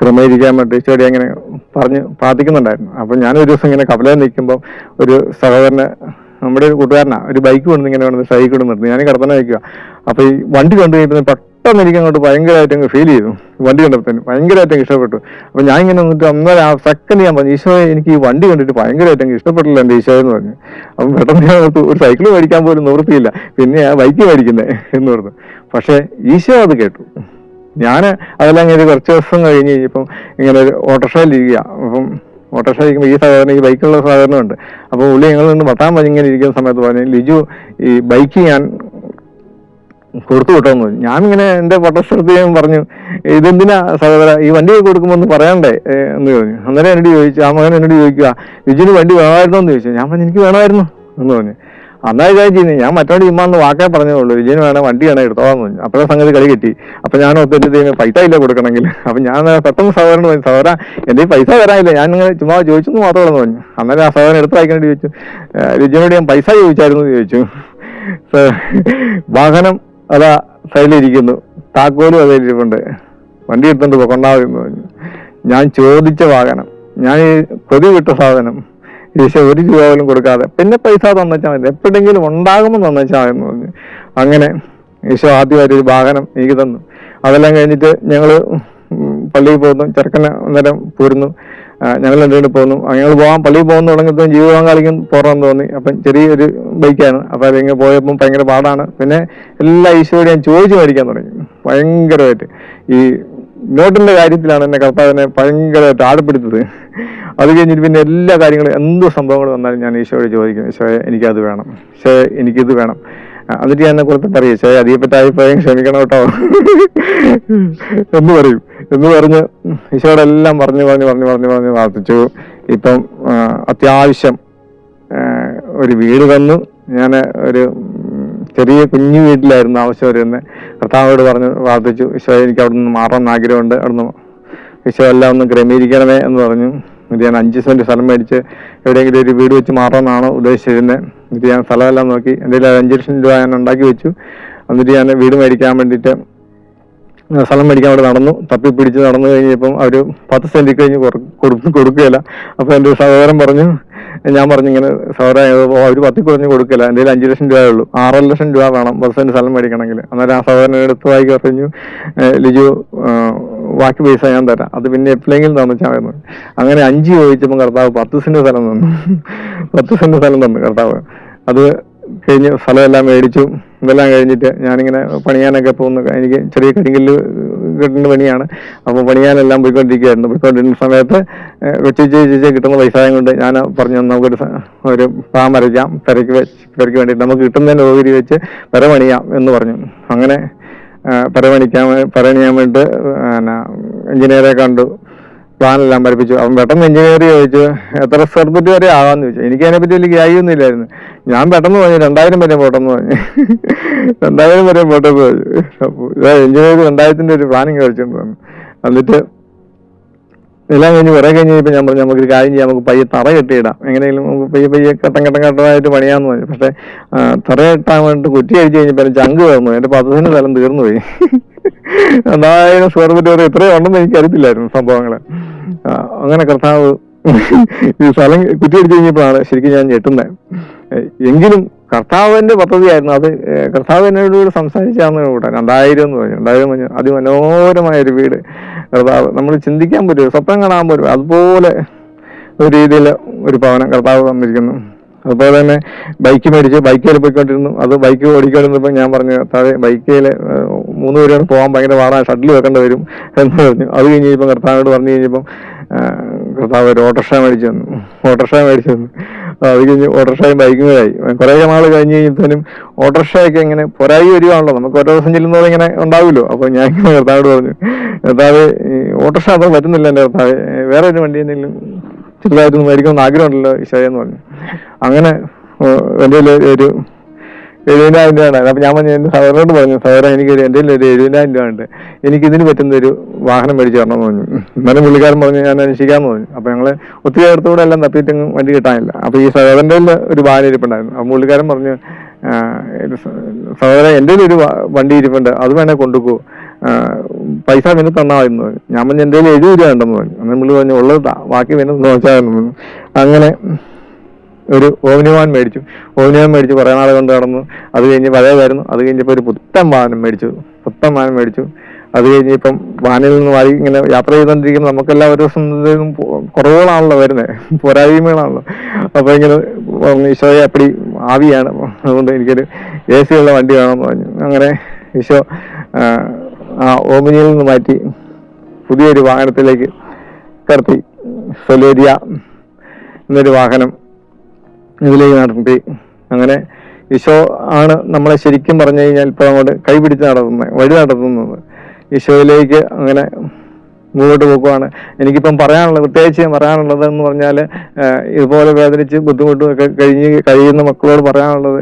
ക്രമീകരിക്കാൻ വേണ്ടി ഈശോയുടെ അങ്ങനെ പറഞ്ഞ് പ്രാർത്ഥിക്കുന്നുണ്ടായിരുന്നു. അപ്പം ഞാൻ ഒരു ദിവസം ഇങ്ങനെ കപ്പലയിൽ നിൽക്കുമ്പോൾ ഒരു സഹോദരന് നമ്മുടെ ഒരു കൂട്ടുകാരനാ ഒരു ബൈക്ക് കൊണ്ട് ഇങ്ങനെ വേണം സൈക്കിൾ കൊണ്ട് നിർത്തി. ഞാൻ കടത്തന വയ്ക്കുക അപ്പോൾ ഈ വണ്ടി കണ്ടു കഴിഞ്ഞപ്പോൾ പെട്ടെന്ന് എനിക്ക് അങ്ങോട്ട് ഭയങ്കരമായിട്ട് അങ്ങ് ഫീൽ ചെയ്തു. വണ്ടി കണ്ടപ്പോൾ ഭയങ്കരമായിട്ട് ഇഷ്ടപ്പെട്ടു. അപ്പൊ ഞാൻ ഇങ്ങനെ വന്നിട്ട് അന്നേരം ആ സെക്കൻഡ് ഞാൻ പറഞ്ഞു ഈശോ എനിക്ക് ഈ വണ്ടി കണ്ടിട്ട് ഭയങ്കരമായിട്ട് അങ്ങ് ഇഷ്ടപ്പെട്ടില്ല എന്റെ ഈശോ എന്ന് പറഞ്ഞു. അപ്പം പെട്ടെന്ന് ഞാൻ ഒരു സൈക്കിൾ മേടിക്കാൻ പോലും നിവൃത്തിയില്ല. പിന്നെ ആ ബൈക്ക് മേടിക്കുന്നേ എന്ന് പറഞ്ഞു. പക്ഷേ ഈശോ അത് കേട്ടു. ഞാൻ അതെല്ലാം കഴിഞ്ഞ് കുറച്ച് ദിവസം കഴിഞ്ഞ് കഴിഞ്ഞപ്പം ഇങ്ങനെ ഇരിക്കുക അപ്പം ഓട്ടോറിക്ഷ ഇരിക്കുമ്പോൾ ഈ സാധാരണ ഈ ബൈക്കുള്ള സാധനമുണ്ട്. അപ്പോൾ ഉള്ളി ഞങ്ങൾ നിന്ന് വട്ടാൻ പറഞ്ഞ് ഇങ്ങനെ ഇരിക്കുന്ന സമയത്ത് പറഞ്ഞു ലിജു ഈ ബൈക്ക് ഞാൻ കൊടുത്തു വിട്ടോന്ന്. ഞാനിങ്ങനെ എന്റെ പൊട്ടസ്ഥലത്ത് പറഞ്ഞു ഇതെന്തിനാ സഹോദര ഈ വണ്ടി കൊടുക്കുമ്പോൾ ഒന്ന് പറയണ്ടേ? എന്ന് പറഞ്ഞു. അന്നേരം എന്നോട് ചോദിച്ചു ആ മകൻ എന്നോട് ചോദിക്കുക ലിജുവിന് വണ്ടി വേണമായിരുന്നോ? എന്ന് ചോദിച്ചു. ഞാൻ പറഞ്ഞു എനിക്ക് വേണമായിരുന്നു എന്ന് പറഞ്ഞു. അന്നാ ചെയ്യുന്നത് ഞാൻ മറ്റോട് ഇമ്മാന്ന് വാക്കേ പറഞ്ഞേ ഉള്ളൂ ലിജുവിന് വേണം വണ്ടി വേണം എടുത്തോളാന്ന് പറഞ്ഞു. അപ്പോഴേ സംഗതി കളി കിട്ടി. അപ്പൊ ഞാൻ ഒത്തിരി പൈസ ഇല്ല കൊടുക്കണമെങ്കിൽ? അപ്പൊ ഞാൻ പെട്ടെന്ന് സഹോദരൻ പറഞ്ഞു സഹോദര എന്റെ പൈസ തരാനില്ല. ഞാൻ നിങ്ങൾ ചുമ്മാ ചോദിച്ചെന്ന് മാത്രമേ ഉള്ളൂ പറഞ്ഞു. അന്നേരം ആ സഹോദരൻ എടുത്ത് വായിക്കാനായിട്ട് ചോദിച്ചു. "ഏ, ഞാൻ പൈസ ചോദിച്ചായിരുന്നു ചോദിച്ചു. വാഹനം അതാ സൈഡിലിരിക്കുന്നു താക്കോലും അതിലിരിപ്പുണ്ട് വണ്ടി എടുത്തുകൊണ്ട് കൊണ്ടാവുന്നു പറഞ്ഞു. ഞാൻ ചോദിച്ച വാഹനം. ഞാൻ കൊതി വിട്ട സാധനം. ഈശോ ഒരു രൂപ പോലും കൊടുക്കാതെ. പിന്നെ പൈസ തന്നേച്ചാൽ മതി. എപ്പോഴെങ്കിലും ഉണ്ടാകുമ്പോൾ തന്നേച്ചാൽ മതി എന്ന് പറഞ്ഞു. അങ്ങനെ ഈശോ ആദ്യമായിട്ട് ഒരു വാഹനം എനിക്ക് തന്നു. അതെല്ലാം കഴിഞ്ഞിട്ട് ഞങ്ങൾ പള്ളിയിൽ പോകുന്നു. ചെറുക്കനെ അന്നേരം പോരുന്നു. ഞങ്ങൾ രണ്ടുപേരും പോകുന്നു ഞങ്ങൾ പോകാൻ പള്ളിയിൽ പോകുന്ന തുടങ്ങിയപ്പോൾ ജീവിതം കളിക്കും പോറാൻ തോന്നി. അപ്പം ചെറിയൊരു ബൈക്കാണ്. അപ്പം അതിങ്ങനെ പോയപ്പോൾ ഭയങ്കര പാടാണ്. പിന്നെ എല്ലാ ഈശോയോടും ഞാൻ ചോദിച്ചു മേടിക്കാൻ തുടങ്ങി. ഭയങ്കരമായിട്ട്. ഈ നോട്ടിന്റെ കാര്യത്തിലാണ് എന്നെ കർത്താവിനെ ഭയങ്കരമായിട്ട് ആടപ്പെടുത്തത് അത് കഴിഞ്ഞിട്ട് പിന്നെ എല്ലാ കാര്യങ്ങളും എന്ത് സംഭവങ്ങൾ വന്നാലും ഞാൻ ഈശോയോട് ചോദിക്കും ഈശോയെ എനിക്കത് വേണം. ഈശോയെ എനിക്കിത് വേണം. എന്നിട്ട് ഞാൻ എന്നെ കുറിച്ച് പറയും ഈശോയെ അധികപ്പറ്റായി പോയാൽ ക്ഷമിക്കണം കേട്ടോ. എന്ന് പറയും. എന്ന് പറഞ്ഞ് ഈശോയോടെല്ലാം പറഞ്ഞു പറഞ്ഞു പറഞ്ഞു പറഞ്ഞു പറഞ്ഞു പ്രാർത്ഥിച്ചു. ഇപ്പം അത്യാവശ്യം ഒരു വീട് തന്നു ഞാൻ ഒരു ചെറിയ കുഞ്ഞു വീട്ടിലായിരുന്നു ആവശ്യം വരുന്നത്. കർത്താവോട് പറഞ്ഞു പ്രാർത്ഥിച്ചു ഈശോ എനിക്ക് അവിടെ നിന്ന് മാറണമെന്ന് ആഗ്രഹമുണ്ട്. അവിടെ നിന്ന് ഈശോ എല്ലാം ഒന്ന് ക്രമീകരിക്കണമേ എന്ന് പറഞ്ഞു. എന്നിട്ട് ഞാൻ അഞ്ച് സെന്റ് സ്ഥലം മേടിച്ച് എവിടെയെങ്കിലും ഒരു വീട് വെച്ച് മാറാമെന്നാണ് ഉദ്ദേശിച്ചിരുന്നത്. എന്നിട്ട് ഞാൻ സ്ഥലമെല്ലാം നോക്കി. എന്റെ കയ്യിൽ അഞ്ച് ലക്ഷം രൂപ ഞാൻ ഉണ്ടാക്കി വെച്ചു. എന്നിട്ട് ഞാൻ വീട് മേടിക്കാൻ വേണ്ടിയിട്ട് സ്ഥലം മേടിക്കാൻ അവിടെ നടന്നു. തപ്പി പിടിച്ച് നടന്നു കഴിഞ്ഞപ്പം അവർ പത്ത് സെന്റ് കഴിഞ്ഞ് കൊടുക്കുകയില്ല. അപ്പോൾ എന്റെ സഹോദരൻ പറഞ്ഞു ഞാൻ പറഞ്ഞു ഇങ്ങനെ സൗരായത് അവർ പത്തി കുറഞ്ഞ് കൊടുക്കില്ല എന്റെ അഞ്ചു ലക്ഷം രൂപയേ ഉള്ളൂ. ആറര ലക്ഷം രൂപ വേണം. ബസ്സിന് സ്ഥലം മേടിക്കണമെങ്കിൽ. അന്നേരം ആ സഹോദരൻ എടുത്ത് വായിക്ക് പറഞ്ഞു ലിജു വാക്ക് പൈസ ഞാൻ തരാം. അത് പിന്നെ എപ്പോഴെങ്കിലും തന്നിച്ചാൽ അങ്ങനെ അഞ്ച് ചോദിച്ചപ്പോൾ കർത്താവ് പത്ത് സെന്റ് സ്ഥലം തന്നു. പത്ത് സെന്റ് സ്ഥലം തന്നു കർത്താവ്. അത് കഴിഞ്ഞ് സ്ഥലമെല്ലാം മേടിച്ചു. ഇതെല്ലാം കഴിഞ്ഞിട്ട് ഞാനിങ്ങനെ പണിയാനൊക്കെ പോകുന്നു. എനിക്ക് ചെറിയ കരിങ്കല്ല് കിട്ടുന്ന പണിയാണ്. അപ്പോൾ പണിയാനെല്ലാം പോയിക്കൊണ്ടിരിക്കുകയായിരുന്നു. പോയിക്കൊണ്ടിരുന്ന സമയത്ത് കൊച്ചു ചേച്ചി കിട്ടുന്ന പൈസയും കൊണ്ട് ഞാൻ പറഞ്ഞു നമുക്കൊരു ഒരു ഫാം അരയ്ക്കാം. പെരയ്ക്ക് വെച്ച് പെരയ്ക്ക് വേണ്ടിയിട്ട് നമുക്ക് കിട്ടുന്നതിന് ഓഹരി വെച്ച് പെര പണിയാം എന്ന് പറഞ്ഞു. അങ്ങനെ പരമണിക്കാൻ പരമണിയാൻ വേണ്ടി എഞ്ചിനീയറെ കണ്ടു. പ്ലാനെല്ലാം പഠിപ്പിച്ചു. അവൻ പെട്ടെന്ന് എഞ്ചിനീയർ ചോദിച്ചു എത്ര സ്ക്വയർ ഫീറ്റ് വരെ ആവാന്ന് ചോദിച്ചു. എനിക്ക് അതിനെപ്പറ്റി വലിയ ഗ്രാഹ്യമൊന്നും ഇല്ലായിരുന്നു. ഞാൻ പെട്ടെന്ന് പറഞ്ഞു രണ്ടായിരം വരെ പോട്ടെന്ന് പറഞ്ഞു. രണ്ടായിരം വരെ പോട്ടെന്ന് പറഞ്ഞു. അപ്പോൾ എഞ്ചിനീയർ രണ്ടായിരത്തിന്റെ ഒരു പ്ലാനിങ് കളിച്ചോണ്ട് വന്നു. എന്നിട്ട് എല്ലാം കഴിഞ്ഞ് കുറെ കഴിഞ്ഞ് ഇപ്പം ഞാൻ പറഞ്ഞു നമുക്ക് ഒരു കാര്യം ചെയ്യാം നമുക്ക് പയ്യെ തറ കെട്ടിയിടാം. എങ്ങനെയെങ്കിലും നമുക്ക് പയ്യെ പയ്യെ ഘട്ടം ഘട്ടം ഘട്ടമായിട്ട് പണിയാന്ന് പറഞ്ഞു. പക്ഷെ തറ കെട്ടാൻ വേണ്ടിട്ട് കുറ്റി അഴിച്ചു കഴിഞ്ഞപ്പോൾ ചങ്ക് തീർന്നു എന്റെ പദ്ധതിന് സ്ഥലം തീർന്നു പോയി രണ്ടായിരം സ്ക്വയർ ഫീറ്റ് ഇത്രയും ഉണ്ടെന്ന് എനിക്ക് അറിയത്തില്ലായിരുന്നു സംഭവങ്ങൾ അങ്ങനെ കർത്താവ് ഈ സ്ഥലം കുറ്റി അടിച്ചു കഴിഞ്ഞപ്പോഴാണ് ശരിക്കും ഞാൻ ഞെട്ടുന്നത്. എങ്കിലും കർത്താവിന്റെ പദ്ധതിയായിരുന്നു അത്. കർത്താവ് എന്നോട് സംസാരിച്ചാന്ന് കൂടെ രണ്ടായിരം എന്ന് പറഞ്ഞു. രണ്ടായിരം പറഞ്ഞു. അതിമനോഹരമായ ഒരു വീട്. കർത്താവ് നമ്മൾ ചിന്തിക്കാൻ പറ്റുമോ? സ്വപ്നം കാണാൻ പറ്റുമോ? അതുപോലെ ഒരു രീതിയിൽ ഒരു ഭവനം കർത്താവ് തന്നിരിക്കുന്നു. അതുപോലെ തന്നെ ബൈക്ക് മേടിച്ച് ബൈക്കിൽ പോയിക്കൊണ്ടിരുന്നു. അത് ബൈക്ക് ഓടിക്കൊണ്ടിരുന്നപ്പോൾ ഞാൻ പറഞ്ഞു കർത്താവ് ബൈക്കിൽ മൂന്ന് പേരാണ് പോകാൻ ഭയങ്കര പാടാണ് ഷട്ടിൽ വെക്കേണ്ടി വരും എന്ന് പറഞ്ഞു. അത് കഴിഞ്ഞ് കഴിഞ്ഞപ്പോൾ കർത്താവിനോട് പറഞ്ഞു കഴിഞ്ഞപ്പം കർത്താവ് ഒരു ഓട്ടോറിക്ഷ മേടിച്ചു തന്നു. ഓട്ടോറിക്ഷ മേടിച്ചു തന്നു. അത് കഴിഞ്ഞ് ഓട്ടോറിക്ഷയും ബൈക്കും കുറെ നാൾ കഴിഞ്ഞ് കഴിഞ്ഞപ്പോഴും ഓട്ടോറിക്ഷയൊക്കെ ഇങ്ങനെ പൊരായി വരികയാണല്ലോ. നമുക്ക് ഓരോ ദിവസം ചെല്ലുന്നത് ഇങ്ങനെ ഉണ്ടാവില്ലോ അപ്പോൾ ഞാൻ കർത്താവോട് പറഞ്ഞു കർത്താവ് ഓട്ടോറിക്ഷ അത് പറ്റുന്നില്ല എന്റെ കർത്താവ്. വേറെ ഒരു വണ്ടി എന്തെങ്കിലും ചെറുതായിട്ടൊന്നും മേടിക്കണമെന്ന് ആഗ്രഹമുണ്ടല്ലോ ഈശോയെന്ന് പറഞ്ഞു. അങ്ങനെ എന്റെ ഒരു എഴുപതിനായിരം രൂപ ഉണ്ടായിരുന്നു അപ്പൊ ഞാൻ പറഞ്ഞു എന്റെ സഹോദരനോട് പറഞ്ഞു സഹോദരൻ എനിക്ക് എന്റെ ഒരു എഴുപതിനായിരം രൂപ ഉണ്ട്. എനിക്ക് ഇതിന് പറ്റുന്ന ഒരു വാഹനം മേടിച്ചു തരണം എന്ന് പറഞ്ഞു. എന്നാലും പുള്ളിക്കാരൻ പറഞ്ഞു ഞാൻ അന്വേഷിക്കാന്ന് പറഞ്ഞു. അപ്പൊ ഞങ്ങൾ ഒത്തിരി അടുത്തുകൂടെ എല്ലാം തപ്പിയിട്ടെങ്ങും വണ്ടി കിട്ടാനില്ല. അപ്പൊ ഈ സഹോദരന്റെ ഒരു വാഹനം ഇരിപ്പുണ്ടായിരുന്നു. അപ്പൊ പുള്ളിക്കാരൻ പറഞ്ഞു "ആ, ഒരു സഹോദരൻ എന്റെ ഒരു വണ്ടി ഇരിപ്പുണ്ട്. അത് വേണേ കൊണ്ടുപോ പൈസ പിന്നെ തന്നാ എന്ന് പറഞ്ഞു. ഞാൻ പറഞ്ഞു എന്റെ എഴുപത് രൂപ ഉണ്ടെന്ന് പറഞ്ഞു. അന്ന് പുള്ളി പറഞ്ഞു ഉള്ളത് ബാക്കി പിന്നെ അങ്ങനെ ഒരു ഓമിനിവാൻ മേടിച്ചു. ഓമിനിവാൻ മേടിച്ചു കുറേ നാൾ കൊണ്ട് നടന്നു. അത് കഴിഞ്ഞ് പഴയതായിരുന്നു. അത് കഴിഞ്ഞപ്പോൾ ഒരു പുത്തൻ വാഹനം മേടിച്ചു. പുത്തൻ വാഹനം മേടിച്ചു. അത് കഴിഞ്ഞ് ഇപ്പം വാനിൽ നിന്ന് വായി ഇങ്ങനെ യാത്ര ചെയ്തുകൊണ്ടിരിക്കുമ്പോൾ നമുക്കെല്ലാം ഒരു ദിവസം കുറവുകളാണല്ലോ വരുന്നത് പോരായ്മകളാണല്ലോ. അപ്പൊ ഇങ്ങനെ ഈശോയെ അപ്പടി ആവിയാണ്. അതുകൊണ്ട് എനിക്കൊരു എ സി ഉള്ള വണ്ടി വേണമെന്ന് പറഞ്ഞു. അങ്ങനെ ഈശോ ആ ഓമിനിയിൽ നിന്ന് മാറ്റി പുതിയൊരു വാഹനത്തിലേക്ക് കടത്തി. സൊലേരിയ എന്നൊരു വാഹനം ഇതിലേക്ക് നടത്തി. അങ്ങനെ ഈശോ ആണ് നമ്മളെ ശരിക്കും പറഞ്ഞു കഴിഞ്ഞാൽ ഇപ്പോൾ അങ്ങോട്ട് കൈപിടിച്ച് നടത്തുന്നത് വഴി നടത്തുന്നത്. ഈശോയിലേക്ക് അങ്ങനെ മുമ്പോട്ട് പോകുവാണ് എനിക്കിപ്പം പറയാനുള്ളത് പ്രത്യേകിച്ച് ഞാൻ പറയാനുള്ളത് എന്ന് പറഞ്ഞാൽ ഇതുപോലെ വേദനിച്ച് ബുദ്ധിമുട്ടും ഒക്കെ കഴിഞ്ഞ് കഴിയുന്ന മക്കളോട് പറയാനുള്ളത്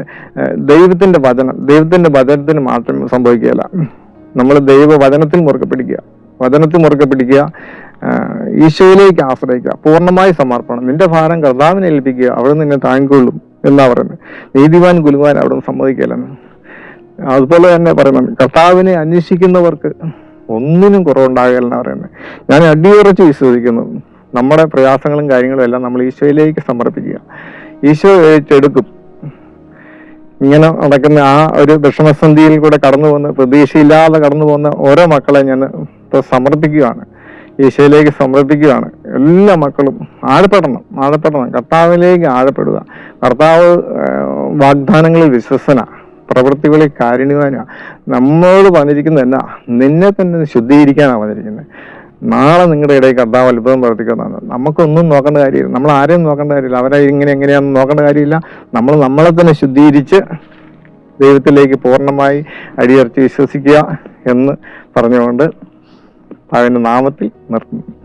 ദൈവത്തിന്റെ വചനം ദൈവത്തിന്റെ വചനത്തിന് മാത്രം സംഭവിക്കുകയില്ല. നമ്മൾ ദൈവ വചനത്തിൽ മുറുക്കെ പിടിക്കുക വചനത്തിൽ മുറുകെ പിടിക്കുക ഈശോയിലേക്ക് ആശ്രയിക്കുക പൂർണമായി സമർപ്പണം. നിന്റെ ഭാരം കർത്താവിനെ ഏൽപ്പിക്കുക അവിടെ നിന്നെ താങ്ങിക്കൊള്ളും എന്നാ പറയുന്നത്. നീതിവാൻ ഗുലുവാൻ അവിടെ സമ്മതിക്കില്ലെന്ന് അതുപോലെ തന്നെ പറയുന്നത് കർത്താവിനെ അന്വേഷിക്കുന്നവർക്ക് ഒന്നിനും കുറവുണ്ടാകലെന്നാ പറയുന്നത്. ഞാൻ അടിയുറച്ച് വിശ്വസിക്കുന്നു നമ്മുടെ പ്രയാസങ്ങളും കാര്യങ്ങളും എല്ലാം നമ്മൾ ഈശോയിലേക്ക് സമർപ്പിക്കുക. ഈശോ ഏറ്റെടുക്കും. ഇങ്ങനെ നടക്കുന്ന ആ ഒരു വിഷമസന്ധിയിൽ കൂടെ കടന്നു പോകുന്ന പ്രതീക്ഷയില്ലാതെ കടന്നു പോകുന്ന ഓരോ മക്കളെ ഞാൻ സമർപ്പിക്കുകയാണ്. ഈശോയിലേക്ക് സമർപ്പിക്കുകയാണ്. എല്ലാ മക്കളും ആഴപ്പെടണം ആഴപ്പെടണം. കർത്താവിലേക്ക് ആഴപ്പെടുക. കർത്താവ് വാഗ്ദാനങ്ങളിൽ വിശ്വസന പ്രവൃത്തികളിൽ കാരുണ്യവാന. നമ്മളോട് വന്നിരിക്കുന്ന എന്നാ നിന്നെ തന്നെ ശുദ്ധീകരിക്കാനാണ് വന്നിരിക്കുന്നത്. നാളെ നിങ്ങളുടെ ഇടയിൽ കർത്താവ് അത്ഭുതം പ്രവർത്തിക്കുന്നതാണ്. നമുക്കൊന്നും നോക്കേണ്ട കാര്യമില്ല. നമ്മൾ ആരെയും നോക്കേണ്ട കാര്യമില്ല. അവരെ ഇങ്ങനെ എങ്ങനെയാണെന്ന് നോക്കേണ്ട കാര്യമില്ല. നമ്മൾ നമ്മളെ തന്നെ ശുദ്ധീകരിച്ച് ദൈവത്തിലേക്ക് പൂർണമായി അടിയർത്തി വിശ്വസിക്കുക എന്ന് പറഞ്ഞുകൊണ്ട് അവന്റെ നാമത്തിൽ നിർത്തുന്നു.